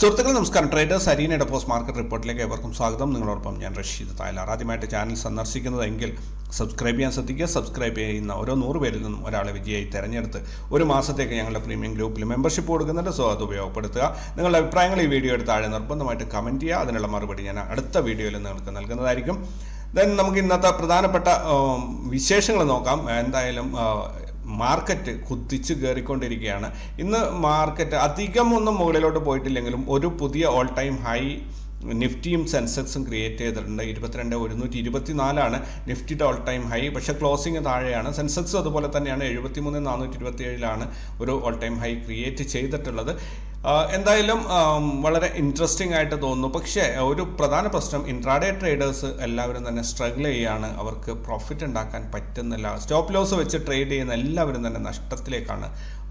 സുഹൃത്തുക്കളെ നമസ്കാരം. Traders അരീനയുടെ post market റിപ്പോർട്ടിലേക്ക് ഏവർക്കും സ്വാഗതം. നിങ്ങളോടൊപ്പം ഞാൻ റഷീദ് തായലാർ. ആദ്യമായിട്ട് ചാനൽ സന്ദർശിക്കുന്നതെങ്കിൽ സബ്സ്ക്രൈബ് ചെയ്യാൻ ശ്രദ്ധിക്കുക. സബ്സ്ക്രൈബ് ചെയ്യുന്ന ഓരോ നൂറ് പേരിൽ നിന്നും ഒരാളെ വിജയമായി തിരഞ്ഞെടുത്ത് ഒരു മാസത്തേക്ക് ഞങ്ങളുടെ പ്രീമിയം ഗ്രൂപ്പിൽ മെമ്പർഷിപ്പ് കൊടുക്കുന്നുണ്ട്. സോ അത് ഉപയോഗപ്പെടുത്തുക. നിങ്ങളുടെ അഭിപ്രായങ്ങൾ ഈ വീഡിയോയുടെ താഴെ നിർബന്ധമായിട്ട് കമന്റ് ചെയ്യുക. അതിനുള്ള മറുപടി ഞാൻ അടുത്ത വീഡിയോയിൽ നിങ്ങൾക്ക് നൽകുന്നതായിരിക്കും. ദെൻ നമുക്ക് ഇന്നത്തെ പ്രധാനപ്പെട്ട വിശേഷങ്ങൾ നോക്കാം. എന്തായാലും മാർക്കറ്റ് കുത്തിച്ച് കയറിക്കൊണ്ടിരിക്കുകയാണ്. ഇന്ന് മാർക്കറ്റ് അധികം ഒന്നും മുകളിലോട്ട് പോയിട്ടില്ലെങ്കിലും ഒരു പുതിയ ഓൾ ടൈം ഹൈ നിഫ്റ്റിയും സെൻസെക്സും ക്രിയേറ്റ് ചെയ്തിട്ടുണ്ട്. ഇരുപത്തിരണ്ട് ഒരുന്നൂറ്റി ഇരുപത്തിനാലാണ് നിഫ്റ്റിയുടെ ഓൾ ടൈം ഹൈ പക്ഷേ ക്ലോസിംഗ് താഴെയാണ്. സെൻസെക്സും അതുപോലെ തന്നെയാണ്. എഴുപത്തിമൂന്ന് നാനൂറ്റി ഇരുപത്തി ഏഴിലാണ് ഒരു ഓൾ ടൈം ഹൈ ക്രിയേറ്റ് ചെയ്തിട്ടുള്ളത്. എന്തായാലും വളരെ ഇൻട്രസ്റ്റിംഗ് ആയിട്ട് തോന്നുന്നു. പക്ഷേ ഒരു പ്രധാന പ്രശ്നം ഇൻട്രാഡേ ട്രേഡേഴ്സ് എല്ലാവരും തന്നെ സ്ട്രഗിൾ ചെയ്യാണ്. അവർക്ക് പ്രോഫിറ്റ് ഉണ്ടാക്കാൻ പറ്റുന്നില്ല. സ്റ്റോപ്പ് ലോസ് വെച്ച് ട്രേഡ് ചെയ്യുന്ന എല്ലാവരും തന്നെ നഷ്ടത്തിലേക്കാണ്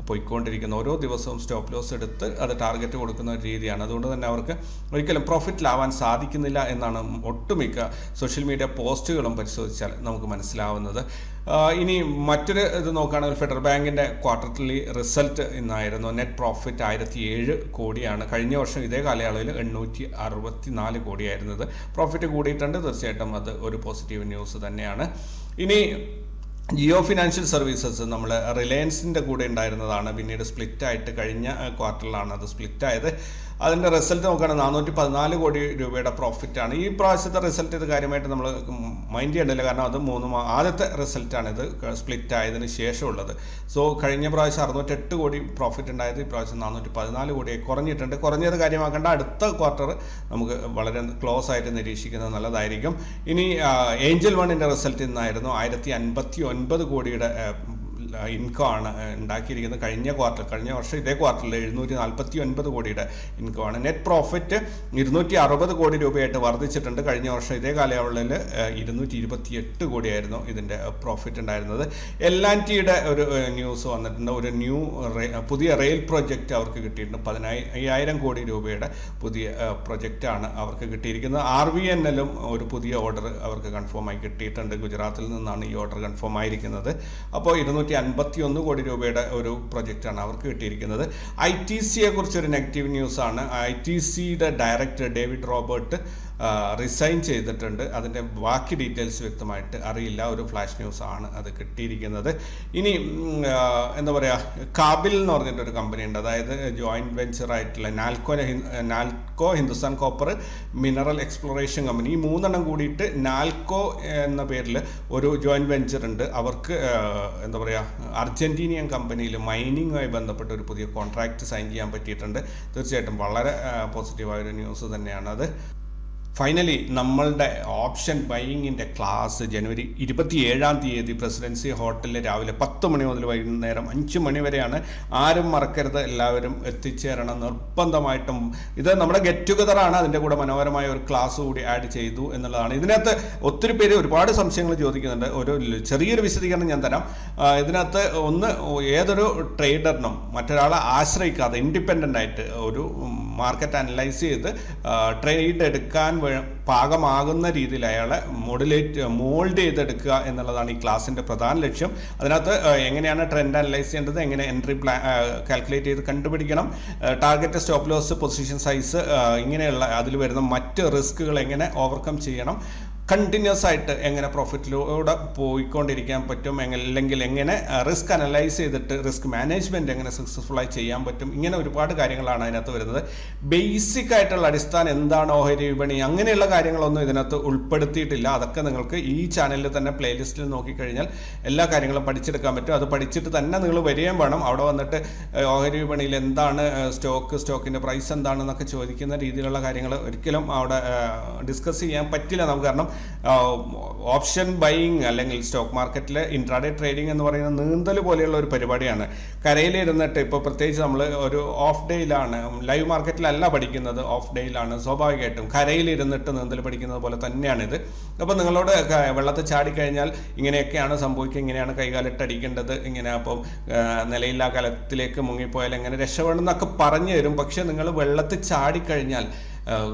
പോയിക്കൊണ്ടിരിക്കുന്നത്. ഓരോ ദിവസവും സ്റ്റോപ്പ് ലോസ് എടുത്ത് അത് ടാർഗറ്റ് കൊടുക്കുന്ന ഒരു രീതിയാണ്. അതുകൊണ്ട് തന്നെ അവർക്ക് ഒരിക്കലും പ്രോഫിറ്റിലാവാൻ സാധിക്കുന്നില്ല എന്നാണ് ഒട്ടുമിക്ക സോഷ്യൽ മീഡിയ പോസ്റ്റുകളും പരിശോധിച്ചാൽ നമുക്ക് മനസ്സിലാവുന്നത്. ഇനി മറ്റൊരു ഇത് നോക്കുകയാണെങ്കിൽ ഫെഡറൽ ബാങ്കിന്റെ ക്വാർട്ടർലി റിസൾട്ട് ഇന്നായിരുന്നു. നെറ്റ് പ്രോഫിറ്റ് ആയിരത്തി ഏഴ് കോടിയാണ്. കഴിഞ്ഞ വർഷം ഇതേ കാലയളവിൽ എണ്ണൂറ്റി അറുപത്തി നാല് കോടിയായിരുന്നത്. പ്രോഫിറ്റ് കൂടിയിട്ടുണ്ട്. തീർച്ചയായിട്ടും അത് ഒരു പോസിറ്റീവ് ന്യൂസ് തന്നെയാണ്. ഇനി ജിയോ ഫിനാൻഷ്യൽ സർവീസസ് നമ്മൾ റിലയൻസിന്റെ കൂടെ ഉണ്ടായിരുന്നതാണ്. പിന്നീട് സ്പ്ലിറ്റ് ആയിട്ട് കഴിഞ്ഞ ക്വാർട്ടറിലാണ് അത് സ്പ്ലിറ്റ് ആയത് അതിന്റെ റിസൾട്ട് നോക്കുകയാണെങ്കിൽ നാനൂറ്റി പതിനാല് കോടി രൂപയുടെ പ്രോഫിറ്റാണ് ഈ പ്രാവശ്യത്തെ റിസൾട്ട് ഇത് കാര്യമായിട്ട് നമ്മൾ മൈൻഡ് ചെയ്യണ്ടില്ല കാരണം അത് മൂന്ന് ആദ്യത്തെ റിസൾട്ടാണ് ഇത് സ്പ്ലിറ്റ് ആയതിനു ശേഷമുള്ളത്. സോ കഴിഞ്ഞ പ്രാവശ്യം അറുന്നൂറ്റെട്ട് കോടി പ്രോഫിറ്റ് ഉണ്ടായത്. ഈ പ്രാവശ്യം നാനൂറ്റി പതിനാല് കോടി കുറഞ്ഞിട്ടുണ്ട്. കുറഞ്ഞത് കാര്യമാക്കേണ്ട അടുത്ത ക്വാർട്ടർ നമുക്ക് വളരെ ക്ലോസ് ആയിട്ട് നിരീക്ഷിക്കുന്നത് നല്ലതായിരിക്കും. ഇനി ഏഞ്ചൽ വണ്ണിന്റെ റിസൾട്ട് ഇന്നായിരുന്നു ആയിരത്തി അൻപത്തി ഒൻപത് കോടിയുടെ ഇൻകം ആണ് ഉണ്ടാക്കിയിരിക്കുന്നത് കഴിഞ്ഞ ക്വാർട്ടർ കഴിഞ്ഞ വർഷം ഇതേ ക്വാർട്ടറിൽ എഴുന്നൂറ്റി നാൽപ്പത്തി ഒൻപത് കോടിയുടെ ഇൻകം ആണ് നെറ്റ് പ്രോഫിറ്റ് ഇരുന്നൂറ്റി അറുപത് കോടി രൂപയായിട്ട് വർദ്ധിച്ചിട്ടുണ്ട്. കഴിഞ്ഞ വർഷം ഇതേ കാലയളവിൽ ഇരുന്നൂറ്റി ഇരുപത്തി എട്ട് കോടിയായിരുന്നു ഇതിന്റെ പ്രോഫിറ്റ് ഉണ്ടായിരുന്നത്. എൽ ആൻഡ് ടിയുടെ ഒരു ന്യൂസ് വന്നിട്ടുണ്ട്. ഒരു ന്യൂ പുതിയ റെയിൽ പ്രൊജക്റ്റ് അവർക്ക് കിട്ടിയിട്ടുണ്ട്. പതിനായിരം കോടി രൂപയുടെ പുതിയ പ്രൊജക്റ്റാണ് അവർക്ക് കിട്ടിയിരിക്കുന്നത്. ആർ വി എൻ എല്ലും ഒരു പുതിയ ഓർഡർ അവർക്ക് കൺഫേം ആയി കിട്ടിയിട്ടുണ്ട്. ഗുജറാത്തിൽ നിന്നാണ് ഈ ഓർഡർ കൺഫേം ആയിരിക്കുന്നത് അപ്പോൾ ഇരുന്നൂറ്റി അൻപത്തി ഒന്ന് കോടി രൂപയുടെ ഒരു പ്രൊജക്റ്റാണ് അവർക്ക് കിട്ടിയിരിക്കുന്നത്. ഐ ടി സിയെ കുറിച്ചൊരു നെഗറ്റീവ് ന്യൂസാണ്. ഐ ടി സിയുടെ ഡയറക്ടർ ഡേവിഡ് റോബർട്ട് റിസൈൻ ചെയ്തിട്ടുണ്ട്. അതിന്റെ ബാക്കി ഡീറ്റെയിൽസ് വ്യക്തമായിട്ട് അറിയില്ല. ഒരു ഫ്ലാഷ് ന്യൂസ് ആണ് അത് കിട്ടിയിരിക്കുന്നത്. ഇനി എന്താ പറയുക കാബിൽ എന്ന് പറഞ്ഞിട്ടൊരു കമ്പനി ഉണ്ട്. അതായത് ജോയിന്റ് വെഞ്ചർ ആയിട്ടുള്ള NALCO NALCO Hindustan copper mineral exploration company ഈ മൂന്നെണ്ണം കൂടിയിട്ട് നാൽക്കോ എന്ന പേരിൽ ഒരു ജോയിന്റ് വെഞ്ചർ ഉണ്ട്. അവർക്ക് എന്താ പറയുക അർജന്റീനിയൻ കമ്പനിയിൽ മൈനിങ്ങുമായി ബന്ധപ്പെട്ട ഒരു പുതിയ കോൺട്രാക്റ്റ് സൈൻ ചെയ്യാൻ പറ്റിയിട്ടുണ്ട്. തീർച്ചയായിട്ടും വളരെ പോസിറ്റീവായ ഒരു ന്യൂസ് തന്നെയാണ് അത്. ഫൈനലി നമ്മളുടെ ഓപ്ഷൻ ബൈയിങ്ങിന്റെ ക്ലാസ് ജനുവരി ഇരുപത്തി ഏഴാം തീയതി പ്രസിഡൻസി ഹോട്ടലിൽ രാവിലെ പത്ത് മണി മുതൽ വൈകുന്നേരം അഞ്ച് മണി വരെയാണ് ആരും മറക്കരുത് എല്ലാവരും എത്തിച്ചേരണം നിർബന്ധമായിട്ടും. ഇത് നമ്മുടെ ഗെറ്റ് ടുഗദറാണ് അതിന്റെ കൂടെ മനോഹരമായ ഒരു ക്ലാസ് കൂടി ആഡ് ചെയ്തു എന്നുള്ളതാണ്. ഇതിനകത്ത് ഒത്തിരി പേര് ഒരുപാട് സംശയങ്ങൾ ചോദിക്കുന്നുണ്ട്. ഒരു ചെറിയൊരു വിശദീകരണം ഞാൻ തരാം. ഇതിനകത്ത് ഒന്ന് ഏതൊരു ട്രേഡറിനും മറ്റൊരാളെ ആശ്രയിക്കാതെ ഇൻഡിപെൻഡന്റ് ആയിട്ട് ഒരു മാർക്കറ്റ് അനലൈസ് ചെയ്ത് ട്രേഡ് എടുക്കാൻ പാകമാകുന്ന രീതിയിൽ അയാളെ മോഡുലേറ്റ് മോൾഡ് ചെയ്തെടുക്കുക എന്നുള്ളതാണ് ഈ ക്ലാസിന്റെ പ്രധാന ലക്ഷ്യം. അതിനകത്ത് എങ്ങനെയാണ് ട്രെൻഡ് അനലൈസ് ചെയ്യേണ്ടത് എങ്ങനെ എൻട്രി പ്ലാ കാൽക്കുലേറ്റ് ചെയ്ത് കണ്ടുപിടിക്കണം target stop loss position size ഇങ്ങനെയുള്ള അതിൽ വരുന്ന മറ്റ് റിസ്കുകൾ എങ്ങനെ ഓവർകം ചെയ്യണം കണ്ടിന്യൂസ് ആയിട്ട് എങ്ങനെ പ്രോഫിറ്റിലൂടെ പോയിക്കൊണ്ടിരിക്കാൻ പറ്റും അല്ലെങ്കിൽ എങ്ങനെ റിസ്ക് അനലൈസ് ചെയ്തിട്ട് റിസ്ക് മാനേജ്മെന്റ് എങ്ങനെ സക്സസ്ഫുൾ ആയി ചെയ്യാൻ പറ്റും ഇങ്ങനെ ഒരുപാട് കാര്യങ്ങളാണ് അതിനകത്ത് വരുന്നത്. ബേസിക് ആയിട്ടുള്ള അടിസ്ഥാനം എന്താണ് ഓഹരി വിപണി? അങ്ങനെയുള്ള കാര്യങ്ങളൊന്നും ഇതിനകത്ത് ഉൾപ്പെടുത്തിയിട്ടില്ല. അതൊക്കെ നിങ്ങൾക്ക് ഈ ചാനലിൽ തന്നെ പ്ലേലിസ്റ്റിൽ നോക്കിക്കഴിഞ്ഞാൽ എല്ലാ കാര്യങ്ങളും പഠിച്ചെടുക്കാൻ പറ്റും. അത് പഠിച്ചിട്ട് തന്നെ നിങ്ങൾ വരികയും വേണം. അവിടെ വന്നിട്ട് ഓഹരി വിപണിയിൽ എന്താണ് സ്റ്റോക്ക് സ്റ്റോക്കിന്റെ പ്രൈസ് എന്താണെന്നൊക്കെ ചോദിക്കുന്ന രീതിയിലുള്ള കാര്യങ്ങൾ ഒരിക്കലും അവിടെ ഡിസ്കസ് ചെയ്യാൻ പറ്റില്ല നമുക്ക്. കാരണം ഓപ്ഷൻ ബൈയിങ് അല്ലെങ്കിൽ സ്റ്റോക്ക് മാർക്കറ്റിൽ ഇൻട്രാഡേ ട്രേഡിംഗ് എന്ന് പറയുന്ന നീന്തൽ പോലെയുള്ള ഒരു പരിപാടിയാണ്. കരയിലിരുന്നിട്ട് ഇപ്പോൾ പ്രത്യേകിച്ച് നമ്മൾ ഒരു ഓഫ് ഡേയിലാണ് ലൈവ് മാർക്കറ്റിലല്ല പഠിക്കുന്നത് ഓഫ് ഡേയിലാണ് സ്വാഭാവികമായിട്ടും കരയിലിരുന്നിട്ട് നീന്തൽ പഠിക്കുന്നത് പോലെ തന്നെയാണിത്. അപ്പോൾ നിങ്ങളോട് വെള്ളത്തിൽ ചാടിക്കഴിഞ്ഞാൽ ഇങ്ങനെയൊക്കെയാണ് സംഭവിക്കുക ഇങ്ങനെയാണ് കൈകാലിട്ട് അടിക്കേണ്ടത് ഇങ്ങനെ അപ്പം നിലയില്ലാ കലത്തിലേക്ക് മുങ്ങിപ്പോയാൽ എങ്ങനെ രക്ഷപ്പെടണം എന്നൊക്കെ പറഞ്ഞു തരും. പക്ഷേ നിങ്ങൾ വെള്ളത്തിൽ ചാടിക്കഴിഞ്ഞാൽ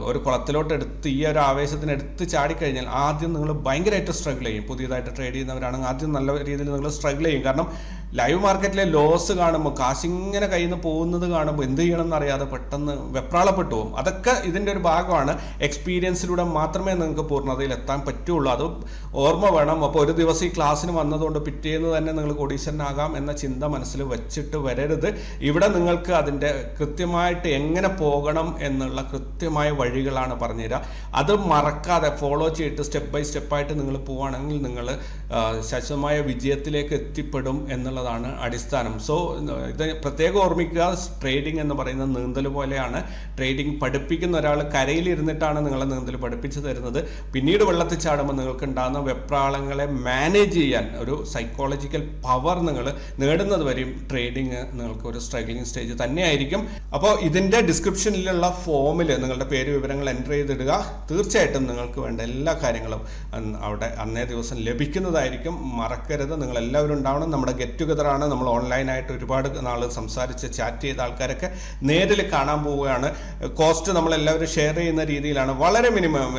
ഒരു കുളത്തിലോട്ട് എടുത്ത് ഈ ഒരു ആവേശത്തിന് എടുത്ത് ചാടിക്കഴിഞ്ഞാൽ ആദ്യം നിങ്ങൾ ഭയങ്കരമായിട്ട് സ്ട്രഗിൾ ചെയ്യും. പുതിയതായിട്ട് ട്രേഡ് ചെയ്യുന്നവരാണെങ്കിൽ ആദ്യം നല്ല രീതിയിൽ നിങ്ങൾ സ്ട്രഗിൾ ചെയ്യും. കാരണം ലൈവ് മാർക്കറ്റിലെ ലോസ് കാണുമ്പോൾ കാശിങ്ങനെ കയ്യിൽ നിന്ന് പോകുന്നത് കാണുമ്പോൾ എന്ത് ചെയ്യണം എന്നറിയാതെ പെട്ടെന്ന് വെപ്രാളപ്പെട്ടു പോകും. അതൊക്കെ ഇതിന്റെ ഒരു ഭാഗമാണ്. എക്സ്പീരിയൻസിലൂടെ മാത്രമേ നിങ്ങൾക്ക് പൂർണതയിൽ എത്താൻ പറ്റുള്ളൂ. അത് ഓർമ്മ വേണം. അപ്പോൾ ഒരു ദിവസം ഈ ക്ലാസ്സിന് വന്നതുകൊണ്ട് പിറ്റേന്ന് തന്നെ നിങ്ങൾ കോടീശ്വരനാകാം എന്ന ചിന്ത മനസ്സിൽ വെച്ചിട്ട് വരരുത്. ഇവിടെ നിങ്ങൾക്ക് അതിന്റെ കൃത്യമായിട്ട് എങ്ങനെ പോകണം എന്നുള്ള കൃത്യമായ വഴികളാണ് പറഞ്ഞുതരിക അത് മറക്കാതെ ഫോളോ ചെയ്തിട്ട് സ്റ്റെപ്പ് ബൈ സ്റ്റെപ്പായിട്ട് നിങ്ങൾ പോവുകയാണെങ്കിൽ നിങ്ങൾ ശാശ്വതമായ വിജയത്തിലേക്ക് എത്തിപ്പെടും എന്നുള്ളതാണ് അടിസ്ഥാനം. സോ ഇത് പ്രത്യേകം ഓർമ്മിക്കുക ട്രേഡിംഗ് എന്ന് പറയുന്ന നീന്തൽ പോലെയാണ്. ട്രേഡിംഗ് പഠിപ്പിക്കുന്ന ഒരാൾ കരയിലിരുന്നിട്ടാണ് നിങ്ങളെ നീന്തൽ പഠിപ്പിച്ചു തരുന്നത്. പിന്നീട് വെള്ളത്തിൽ ചാടുമ്പോൾ നിങ്ങൾക്ക് ഉണ്ടാകുന്ന വെപ്രാളങ്ങളെ മാനേജ് ചെയ്യാൻ ഒരു സൈക്കോളജിക്കൽ പവർ നിങ്ങൾ നേടുന്നത് വരെയും ട്രേഡിംഗ് നിങ്ങൾക്ക് ഒരു സ്ട്രഗ്ലിംഗ് സ്റ്റേജ് തന്നെയായിരിക്കും. അപ്പോൾ ഇതിന്റെ ഡിസ്ക്രിപ്ഷനിലുള്ള ഫോമിൽ നിങ്ങളുടെ പേര് വിവരങ്ങൾ എന്റർ ചെയ്തിടുക. തീർച്ചയായിട്ടും നിങ്ങൾക്ക് വേണ്ട എല്ലാ കാര്യങ്ങളും അവിടെ അന്നേ ദിവസം ലഭിക്കുന്നതായിരിക്കും. മറക്കരുത്. നിങ്ങൾ എല്ലാവരും ഉണ്ടാവണം. നമ്മുടെ ഗെറ്റ് ടുഗദറാണ് നമ്മൾ ഓൺലൈനായിട്ട് ഒരുപാട് നാൾ സംസാരിച്ച് ചാറ്റ് ചെയ്ത ആൾക്കാരൊക്കെ നേരിൽ കാണാൻ പോവുകയാണ്. കോസ്റ്റ് നമ്മളെല്ലാവരും ഷെയർ ചെയ്യുന്ന രീതിയിലാണ്. വളരെ മിനിമം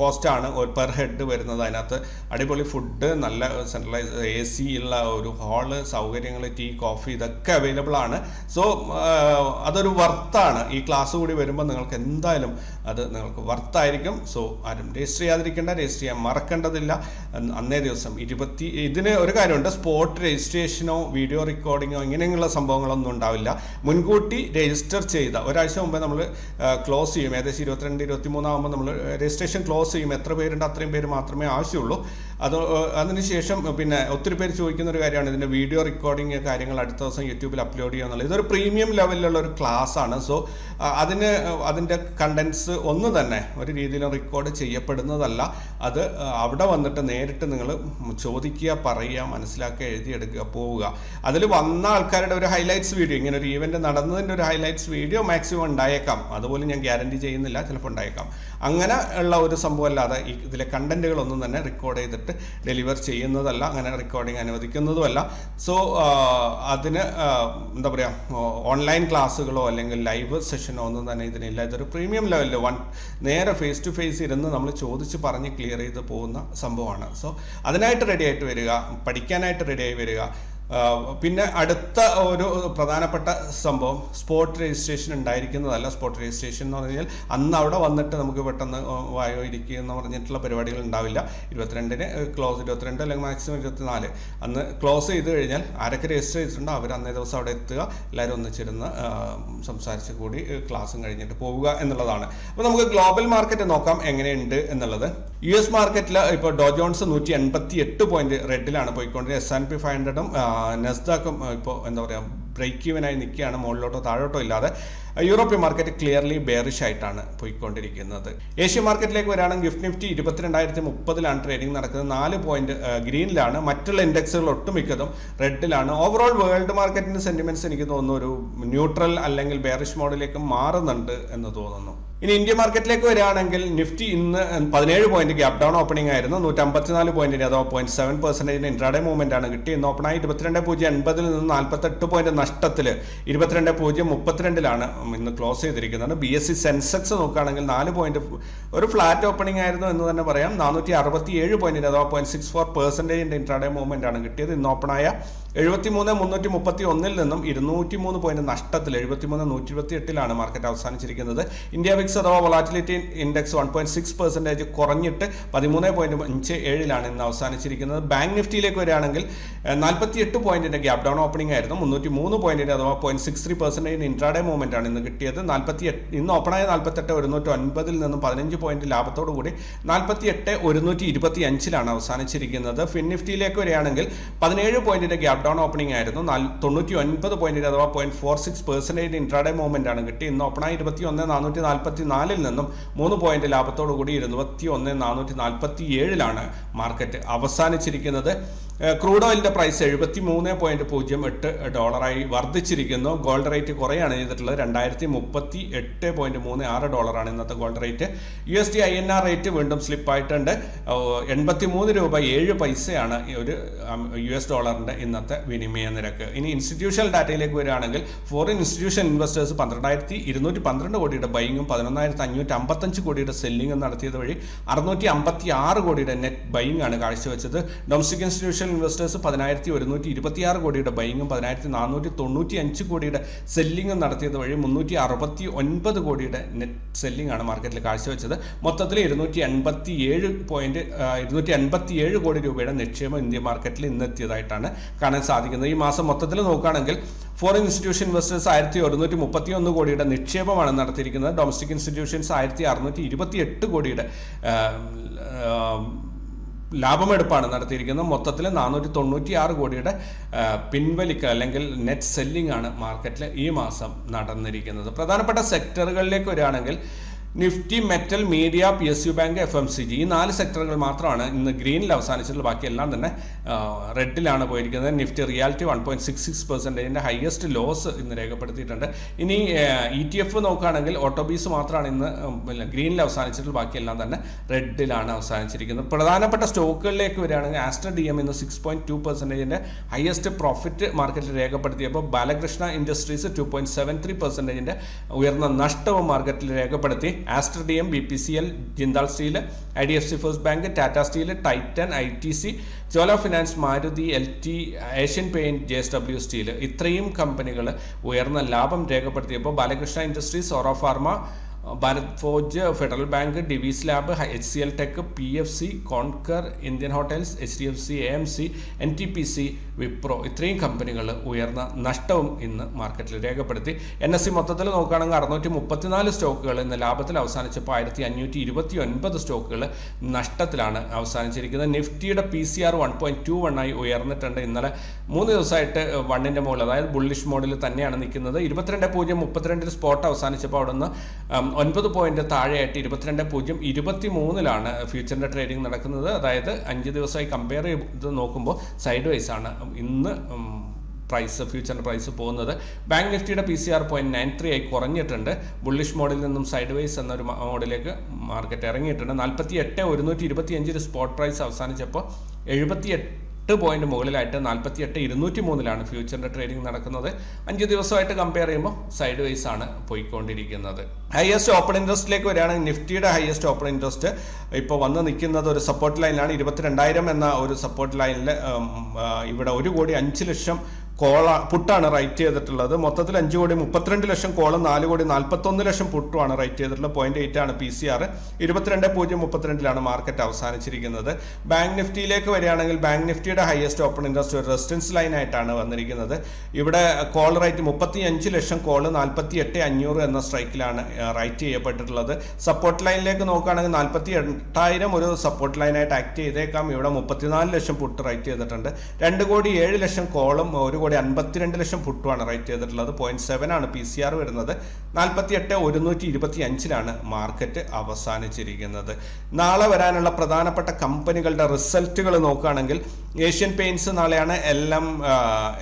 കോസ്റ്റാണ് ഒരു പെർ ഹെഡ് വരുന്നത് അതിനകത്ത്. അടിപൊളി ഫുഡ് നല്ല സെൻട്രലൈസ് എ സി ഉള്ള ഒരു ഹാൾ സൗകര്യങ്ങൾ ടീ കോഫി ഇതൊക്കെ അവൈലബിൾ ആണ് സോ അതൊരു വർത്താണ്. ഈ ക്ലാസ് കൂടി വരുമ്പോൾ നിങ്ങൾക്ക് എന്തായാലും അത് നിങ്ങൾക്ക് വർത്തായിരിക്കും സോ ആരും രജിസ്റ്റർ ചെയ്യാതിരിക്കേണ്ട രജിസ്റ്റർ ചെയ്യാൻ മറക്കേണ്ടതില്ല. അന്ന് ദിവസം ഇരുപത്തി ഇതിന് ഒരു കാര്യമുണ്ട്. സ്പോട്ട് രജിസ്ട്രേഷനോ വീഡിയോ റെക്കോർഡിങ്ങോ ഇങ്ങനെയുള്ള സംഭവങ്ങളൊന്നും ഉണ്ടാവില്ല. മുൻകൂട്ടി രജിസ്റ്റർ ചെയ്ത ഒരാഴ്ച മുമ്പേ നമ്മൾ ക്ലോസ് ചെയ്യും. ഏകദേശം ഇരുപത്തിരണ്ട് ഇരുപത്തി മൂന്നാകുമ്പോൾ നമ്മൾ രജിസ്ട്രേഷൻ ക്ലോസ് ചെയ്യും. എത്ര പേരുണ്ട് അത്രയും പേര് മാത്രമേ ആവശ്യമുള്ളൂ. അത് അതിനുശേഷം പിന്നെ ഒത്തിരി പേര് ചോദിക്കുന്ന ഒരു കാര്യമാണ് ഇതിന്റെ വീഡിയോ റെക്കോർഡിങ് കാര്യങ്ങൾ അടുത്ത ദിവസം യൂട്യൂബിൽ അപ്ലോഡ് ചെയ്യുക എന്നുള്ളത്. ഇതൊരു പ്രീമിയം ലെവലിലുള്ള ഒരു ക്ലാസ് ആണ്. സോ അതിന് അതിന്റെ കണ്ടൻസ് ഒന്ന് തന്നെ ഒരു രീതിയിലും റെക്കോർഡ് ചെയ്യപ്പെടുന്നതല്ല. അത് അവിടെ വന്നിട്ട് നേരിട്ട് നിങ്ങൾ ചോദിക്കുക പറയുക മനസ്സിലാക്കുക എഴുതിയെടുക്കുക പോവുക. അതിൽ വന്ന ആൾക്കാരുടെ ഒരു ഹൈലൈറ്റ്സ് വീഡിയോ ഇങ്ങനെ ഒരു ഈവന്റ് നടന്നതിന്റെ ഒരു ഹൈലൈറ്റ്സ് വീഡിയോ മാക്സിമം ഉണ്ടായേക്കാം. അതുപോലെ ഞാൻ ഗ്യാരണ്ടി ചെയ്യുന്നില്ല ചിലപ്പോൾ ഉണ്ടായേക്കാം. അങ്ങനെ ഉള്ള ഒരു സംഭവം അല്ലാതെ ഈ ഇതിലെ കണ്ടന്റുകളൊന്നും തന്നെ റെക്കോർഡ് ചെയ്തിട്ട് ഡെലിവർ ചെയ്യുന്നതല്ല അങ്ങനെ റെക്കോർഡിംഗ് അനുവദിക്കുന്നതുമല്ല. സോ അതിന് എന്താ പറയുക ഓൺലൈൻ ക്ലാസ്സുകളോ അല്ലെങ്കിൽ ലൈവ് സെഷനോ ഒന്നും തന്നെ ഇതിനില്ല. ഇതൊരു പ്രീമിയം ലെവലിൽ വൺ നേരെ ഫേസ് ടു ഫേസ് ഇരുന്ന് നമ്മൾ ചോദിച്ച് പറഞ്ഞ് ക്ലിയർ ചെയ്ത് പോകുന്ന സംഭവമാണ്. സോ അതിനായിട്ട് റെഡി ആയിട്ട് വരിക പഠിക്കാനായിട്ട് റെഡി ആയി വരിക. പിന്നെ അടുത്ത ഒരു പ്രധാനപ്പെട്ട സംഭവം സ്പോട്ട് രജിസ്ട്രേഷൻ ഉണ്ടായിരിക്കുന്നതല്ല. സ്പോട്ട് രജിസ്ട്രേഷൻ എന്ന് പറഞ്ഞാൽ അന്ന് അവിടെ വന്നിട്ട് നമുക്ക് പെട്ടെന്ന് വായോ ഇരിക്കുക എന്ന് പറഞ്ഞിട്ടുള്ള പരിപാടികൾ ഉണ്ടാവില്ല. ഇരുപത്തിരണ്ടിന് ക്ലോസ് ഇരുപത്തിരണ്ട് അല്ലെങ്കിൽ മാക്സിമം ഇരുപത്തിനാല്. അന്ന് ക്ലോസ് ചെയ്ത് കഴിഞ്ഞാൽ ആരൊക്കെ രജിസ്റ്റർ ചെയ്തിട്ടുണ്ടോ അവർ അന്നേ ദിവസം അവിടെ എത്തുക. എല്ലാവരും ഒന്നിച്ചിരുന്ന് സംസാരിച്ച് കൂടി ക്ലാസ്സും കഴിഞ്ഞിട്ട് പോവുക എന്നുള്ളതാണ്. അപ്പോൾ നമുക്ക് ഗ്ലോബൽ മാർക്കറ്റ് നോക്കാം എങ്ങനെയുണ്ട് എന്നുള്ളത്. യു എസ് മാർക്കറ്റിൽ ഇപ്പോൾ ഡോ ജോൺസ് നൂറ്റി എൺപത്തി എട്ട് പോയിന്റ് റെഡിലാണ് പോയിക്കൊണ്ടിരുന്നത് എസ് ആൻഡ് പി ഫൈവ് ഹൺഡ്രഡും നെസ്ദാക്കും ഇപ്പോൾ എന്താ പറയുക ബ്രേക്ക് ഈവനായി നിൽക്കുകയാണ് മുകളിലോട്ടോ താഴോട്ടോ ഇല്ലാതെ യൂറോപ്യൻ മാർക്കറ്റ് ക്ലിയർലി ബെയറിഷ് ആയിട്ടാണ് പോയിക്കൊണ്ടിരിക്കുന്നത്. ഏഷ്യൻ മാർക്കറ്റിലേക്ക് വരാണെങ്കിൽ ഗിഫ്റ്റ് നിഫ്റ്റി ഇരുപത്തിരണ്ടായിരത്തി മുപ്പതിലാണ് ട്രേഡിംഗ് നടക്കുന്നത്. നാല് പോയിന്റ് ഗ്രീനിലാണ്. മറ്റുള്ള ഇൻഡെക്സുകൾ ഒട്ടുമിക്കതും റെഡിലാണ്. ഓവറോൾ വേൾഡ് മാർക്കറ്റിന്റെ സെന്റിമെന്റ്സ് എനിക്ക് തോന്നുന്നു ഒരു ന്യൂട്രൽ അല്ലെങ്കിൽ ബെയറിഷ് മോഡിലേക്ക് മാറുന്നുണ്ട് എന്ന് തോന്നുന്നു. ഇനി ഇന്ത്യ മാർക്കറ്റിലേക്ക് വരികയാണെങ്കിൽ നിഫ്റ്റി ഇന്ന് പതിനേഴ് പോയിന്റ് ഗ്യാപ് ഡൗൺ ഓപ്പണിംഗ് ആയിരുന്നു. നൂറ്റമ്പത്തിനാല് പോയിന്റിന് അഥവാ പോയിന്റ് സെവൻ പെർസെന്റേജിന് ഇൻട്രാഡേ മൂവ്മെന്റ് ആണ് കിട്ടി ഇന്ന് ഓപ്പണായി ഇരുപത്തിരണ്ട് പൂജ്യം എൺപതിൽ നിന്ന് നാൽപ്പത്തെട്ട് പോയിന്റ് നഷ്ടത്തിൽ ഇരുപത്തിരണ്ട് പൂജ്യം മുപ്പത്തിരണ്ടിലാണ് ഇന്ന് ക്ലോസ് ചെയ്തിരിക്കുന്നത്. ബി എസ് സി സെൻസെക്സ് നോക്കുകയാണെങ്കിൽ നാല് പോയിന്റ് ഒരു ഫ്ലാറ്റ് ഓപ്പണിംഗ് ആയിരുന്നു എന്ന് തന്നെ പറയാം. നാനൂറ്റി അറുപത്തി ഏഴ് പോയിന്റിന് അഥവാ പോയിന്റ് സിക്സ് ഫോർ പെർസെന്റേജിന്റെ ഇൻട്രാഡേ മൂവ്മെന്റ് ആണ് കിട്ടിയത്. ഇന്ന് ഓപ്പണായ എഴുപത്തി മൂന്ന് മുന്നൂറ്റി മുപ്പത്തി ഒന്നിൽ നിന്നും ഇരുന്നൂറ്റി മൂന്ന് പോയിന്റ് നഷ്ടത്തിൽ എഴുപത്തി മൂന്ന് നൂറ്റി ഇരുപത്തി എട്ടിലാണ് മാർക്കറ്റ് അവസാനിച്ചിരിക്കുന്നത്. ഇന്ത്യ വിക്സ് അഥവാ volatility index one point six percentage കുറഞ്ഞിട്ട് പതിമൂന്ന് പോയിന്റ് അഞ്ച് ഏഴിലാണ് ഇന്ന് അവസാനിച്ചിരിക്കുന്നത്. ബാങ്ക് നിഫ്റ്റിയിലേക്ക് വരികയാണെങ്കിൽ നാൽപ്പത്തി എട്ട് പോയിന്റിന്റെ ഗ്യാപ് ഡൗൺ ഓപ്പണിംഗ് ആയിരുന്നു. മുന്നൂറ്റി മൂന്ന് പോയിന്റിന്റെ അഥവാ point six three percentage intraday movement ആണ് ഇന്ന് കിട്ടിയത്. നാൽപ്പത്തി എട്ട് ഇന്ന് ഓപ്പണായ നാൽപ്പത്തെട്ട് ഒരുന്നൂറ്റി ഒൻപതിൽ നിന്നും പതിനഞ്ച് പോയിന്റ് ലാഭത്തോടു കൂടി നാൽപ്പത്തി എട്ട് ഒരുന്നൂറ്റി ഇരുപത്തി അഞ്ചിലാണ് അവസാനിച്ചിരിക്കുന്നത്. ഫിൻ നിഫ്റ്റിയിലേക്ക് വരികയാണെങ്കിൽ പതിനേഴ് പോയിന്റിന്റെ ഗ്യാപ് ഡൗൺ ഓപ്പണിംഗ് ആയിരുന്നു. തൊണ്ണൂറ്റി ഒൻപത് പോയിന്റ് അഥവാ point four six percentage intraday movement ആണ് കിട്ടി ഇന്ന് ഓപ്പണായി ഇരുപത്തി ഒന്ന് നാനൂറ്റി നാൽപ്പത്തി നാലിൽ നിന്നും മൂന്ന് പോയിന്റ് ലാഭത്തോടു കൂടി ഇരുപത്തി ഒന്ന് നാനൂറ്റി നാൽപ്പത്തി ഏഴിലാണ് മാർക്കറ്റ് അവസാനിച്ചിരിക്കുന്നത്. ക്രൂഡ് ഓയിലിന്റെ പ്രൈസ് എഴുപത്തി മൂന്ന് പോയിന്റ് പൂജ്യം എട്ട് ഡോളറായി വർദ്ധിച്ചിരിക്കുന്നു. ഗോൾഡ് റേറ്റ് കുറയാണ് ചെയ്തിട്ടുള്ളത്. രണ്ടായിരത്തി മുപ്പത്തി എട്ട് പോയിന്റ് മൂന്ന് ആറ് ഡോളറാണ് ഇന്നത്തെ gold rate. U S D I N R rate വീണ്ടും സ്ലിപ്പായിട്ടുണ്ട്. എൺപത്തി മൂന്ന് രൂപ ഏഴ് പൈസയാണ് ഒരു യു എസ് ഡോളറിന്റെ ഇന്നത്തെ വിനിമയ നിരക്ക്. ഇനി ഇൻസ്റ്റിറ്റ്യൂഷണൽ ഡാറ്റയിലേക്ക് വരികയാണെങ്കിൽ ഫോറിൻ ഇൻസ്റ്റിറ്റ്യൂഷൻ ഇൻവെസ്റ്റേഴ്സ് പന്ത്രണ്ടായിരത്തി ഇരുന്നൂറ്റി പന്ത്രണ്ട് കോടിയുടെ ബൈങ്ങും പതിനൊന്നായിരത്തി അഞ്ഞൂറ്റി അമ്പത്തഞ്ച് കോടിയുടെ സെല്ലിങ്ങും നടത്തിയത് വഴി അറുന്നൂറ്റി അമ്പത്തി ആറ് കോടിയുടെ നെറ്റ് ബൈങ് ആണ് കാഴ്ചവെച്ചത്. ഡൊമസ്റ്റിക് ഇൻസ്റ്റിറ്റ്യൂഷൻ ഇൻസ്റ്റിറ്റ്യൂഷണൽ ഇൻവെസ്റ്റേഴ്സ് പതിനായിരത്തി ഒരുന്നൂറ്റി ഇരുപത്തിയാറ് കോടിയുടെ ബൈങ്ങും പതിനായിരത്തി നാനൂറ്റി തൊണ്ണൂറ്റി അഞ്ച് കോടിയുടെ സെല്ലിങ്ങും നടത്തിയത് വഴി മുന്നൂറ്റി അറുപത്തി ഒൻപത് കോടിയുടെ നെറ്റ് സെല്ലിംഗ് ആണ് മാർക്കറ്റിൽ കാഴ്ചവെച്ചത്. മൊത്തത്തിൽ ഇരുന്നൂറ്റി എൺപത്തി ഏഴ് പോയിന്റ് ഇരുന്നൂറ്റി എൺപത്തി ഏഴ് കോടി രൂപയുടെ നിക്ഷേപം ഇന്ത്യ മാർക്കറ്റിൽ ഇന്നെത്തിയതായിട്ടാണ് കാണാൻ സാധിക്കുന്നത്. ഈ മാസം മൊത്തത്തിൽ നോക്കുകയാണെങ്കിൽ ഫോറിൻ ഇൻസ്റ്റിറ്റ്യൂഷൻ ഇൻവെസ്റ്റേഴ്സ് ആയിരത്തി ഒരുന്നൂറ്റി മുപ്പത്തി ഒന്ന് കോടിയുടെ നിക്ഷേപമാണ് നടത്തിയിരിക്കുന്നത്. ഡൊമസ്റ്റിക് ഇൻസ്റ്റിറ്റ്യൂഷൻസ് ആയിരത്തി അറുന്നൂറ്റി ഇരുപത്തി എട്ട് കോടിയുടെ ലാഭമെടുപ്പാണ് നടത്തിയിരിക്കുന്നത്. മൊത്തത്തിൽ നാനൂറ്റി തൊണ്ണൂറ്റി ആറ് കോടിയുടെ പിൻവലിക്ക അല്ലെങ്കിൽ നെറ്റ് സെല്ലിംഗ് ആണ് മാർക്കറ്റിൽ ഈ മാസം നടന്നിരിക്കുന്നത്. പ്രധാനപ്പെട്ട സെക്ടറുകളിലേക്ക് വരികയാണെങ്കിൽ Nifty metal media P S U bank F M C G ഈ നാല് സെക്ടറുകൾ മാത്രമാണ് ഇന്ന് ഗ്രീനിൽ അവസാനിച്ചിട്ടുള്ള ബാക്കിയെല്ലാം തന്നെ റെഡിലാണ് പോയിരിക്കുന്നത്. Nifty realty one point six six പെർസെന്റേജിന്റെ highest loss ഇന്ന് രേഖപ്പെടുത്തിയിട്ടുണ്ട്. ഇനി ഇ ടി എഫ് നോക്കുകയാണെങ്കിൽ ഓട്ടോബീസ് മാത്രമാണ് ഇന്ന് ഗ്രീനിൽ അവസാനിച്ചിട്ടുള്ള ബാക്കിയെല്ലാം തന്നെ റെഡിലാണ് അവസാനിച്ചിരിക്കുന്നത്. പ്രധാനപ്പെട്ട സ്റ്റോക്കുകളിലേക്ക് വരികയാണെങ്കിൽ ആസ്റ്റർ ഡി എം ഇന്ന് സിക്സ് പോയിന്റ് ടു പെർസെന്റേജിന്റെ ഹയസ്റ്റ് പ്രോഫിറ്റ് മാർക്കറ്റിൽ രേഖപ്പെടുത്തിയപ്പോൾ Balkrishna industries two point seven three പെർസെന്റേജിന്റെ ഉയർന്ന നഷ്ടവും മാർക്കറ്റിൽ രേഖപ്പെടുത്തി. Aster D M B P C L Jindal steel I D F C first bank Tata steel Titan I T C Chola finance Maruti L T Asian paint J S W steel. ഇത്രയും കമ്പനികൾ ഉയർന്ന ലാഭം രേഖപ്പെടുത്തിയപ്പോൾ Balkrishna industries Auro pharma Bharat forge federal bank Divi's lab H C L tech P F C Concor Indian hotels H D F C A M C N T P C Wipro ഇത്രയും കമ്പനികൾ ഉയർന്ന നഷ്ടവും ഇന്ന് മാർക്കറ്റിൽ രേഖപ്പെടുത്തി. N S C മൊത്തത്തിൽ നോക്കുകയാണെങ്കിൽ അറുന്നൂറ്റി മുപ്പത്തിനാല് സ്റ്റോക്കുകൾ ഇന്ന് ലാഭത്തിൽ അവസാനിച്ചപ്പോൾ ആയിരത്തി അഞ്ഞൂറ്റി ഇരുപത്തി ഒൻപത് സ്റ്റോക്കുകൾ നഷ്ടത്തിലാണ് അവസാനിച്ചിരിക്കുന്നത്. നിഫ്റ്റിയുടെ P C R one point two one ആയി ഉയർന്നിട്ടുണ്ട്. ഇന്നലെ മൂന്ന് ദിവസമായിട്ട് വണ്ണിന്റെ മുകളിൽ അതായത് ബുള്ളിഷ് മോഡിൽ തന്നെയാണ് നിൽക്കുന്നത്. ഇരുപത്തിരണ്ട് പൂജ്യം മുപ്പത്തിരണ്ടിൽ സ്പോട്ട് അവസാനിച്ചപ്പോൾ അവിടെ നിന്ന് ഉം, ഒൻപത് പോയിന്റ് താഴെയായിട്ട് ഇരുപത്തിരണ്ട് പൂജ്യം ഇരുപത്തി മൂന്നിലാണ് ഫ്യൂച്ചറിന്റെ ട്രേഡിംഗ് നടക്കുന്നത്. അതായത് അഞ്ച് ദിവസമായി കമ്പയർ ചെയ്ത് നോക്കുമ്പോൾ സൈഡ് വൈസ് ആണ് ഇന്ന് പ്രൈസ് ഫ്യൂച്ചറിന്റെ പ്രൈസ് പോകുന്നത്. ബാങ്ക് നിഫ്റ്റിയുടെ P C R point nine three ആയി കുറഞ്ഞിട്ടുണ്ട്. ബുള്ളിഷ് മോഡിൽ നിന്നും സൈഡ് വൈസ് എന്നൊരു മോഡിലേക്ക് മാർക്കറ്റ് ഇറങ്ങിയിട്ടുണ്ട് നാൽപ്പത്തി എട്ട് ഒരുന്നൂറ്റി ഇരുപത്തി അഞ്ചിൽ സ്പോട്ട് പ്രൈസ് അവസാനിച്ചപ്പോൾ എഴുപത്തി എട്ട് പോയിന്റ് മുകളിലായിട്ട് നാൽപ്പത്തി എട്ട് ഇരുന്നൂറ്റി മൂന്നിലാണ് ഫ്യൂച്ചറിന്റെ ട്രേഡിംഗ് നടക്കുന്നത്. അഞ്ച് ദിവസമായിട്ട് കമ്പയർ ചെയ്യുമ്പോൾ സൈഡ് വൈസ് ആണ് പോയിക്കൊണ്ടിരിക്കുന്നത്. ഹയസ്റ്റ് ഓപ്പൺ ഇൻട്രസ്റ്റിലേക്ക് വരികയാണെങ്കിൽ നിഫ്റ്റിയുടെ ഹയസ്റ്റ് ഓപ്പൺ ഇൻട്രസ്റ്റ് ഇപ്പോൾ വന്ന് നിൽക്കുന്നത് ഒരു സപ്പോർട്ട് ലൈനിലാണ് ഇരുപത്തിരണ്ടായിരം എന്ന ഒരു സപ്പോർട്ട് ലൈനിൽ ഇവിടെ ഒരു കോടി അഞ്ച് ലക്ഷം കോള പുട്ടാണ് റൈറ്റ് ചെയ്തിട്ടുള്ളത്. മൊത്തത്തിൽ അഞ്ച് കോടി മുപ്പത്തിരണ്ട് ലക്ഷം കോളും നാല് കോടി നാൽപ്പത്തൊന്ന് ലക്ഷം പുട്ടുമാണ് റൈറ്റ് ചെയ്തിട്ടുള്ളത്. പോയിന്റ് എയ്റ്റ് ആണ് പി സി ആർ ഇരുപത്തിരണ്ട് പൂജ്യം മുപ്പത്തിരണ്ടിലാണ് മാർക്കറ്റ് അവസാനിച്ചിരിക്കുന്നത്. ബാങ്ക് നിഫ്റ്റിയിലേക്ക് വരികയാണെങ്കിൽ ബാങ്ക് നിഫ്റ്റിയുടെ ഹയസ്റ്റ് ഓപ്പൺ ഇൻട്രസ്റ്റ് ഒരു റെസിസ്റ്റൻസ് ലൈൻ ആയിട്ടാണ് വന്നിരിക്കുന്നത്. ഇവിടെ കോൾ റേറ്റ് മുപ്പത്തി അഞ്ച് ലക്ഷം കോൾ നാൽപ്പത്തി എട്ട് അഞ്ഞൂറ് എന്ന സ്ട്രൈക്കിലാണ് റൈറ്റ് ചെയ്യപ്പെട്ടിട്ടുള്ളത്. സപ്പോർട്ട് ലൈനിലേക്ക് നോക്കുകയാണെങ്കിൽ നാൽപ്പത്തി എട്ടായിരം ഒരു സപ്പോർട്ട് ലൈനായിട്ട് ആക്ട് ചെയ്തേക്കാം. ഇവിടെ മുപ്പത്തിനാല് ലക്ഷം പുട്ട് റൈറ്റ് ചെയ്തിട്ടുണ്ട്. രണ്ട് കോടി ഏഴ് ലക്ഷം കോളും ഒരു കോടി അൻപത്തിരണ്ട് ലക്ഷം ഫുട്ടുമാണ് റേറ്റ് ചെയ്തിട്ടുള്ളത്. പോയിന്റ് സെവൻ ആണ് പി സി ആർ വരുന്നത്. നാൽപ്പത്തി എട്ട് ഒരുന്നൂറ്റി ഇരുപത്തി അഞ്ചിലാണ് മാർക്കറ്റ് അവസാനിച്ചിരിക്കുന്നത്. നാളെ വരാനുള്ള പ്രധാനപ്പെട്ട കമ്പനികളുടെ റിസൾട്ടുകൾ നോക്കുകയാണെങ്കിൽ ഏഷ്യൻ പെയിൻസ് നാളെയാണ് L M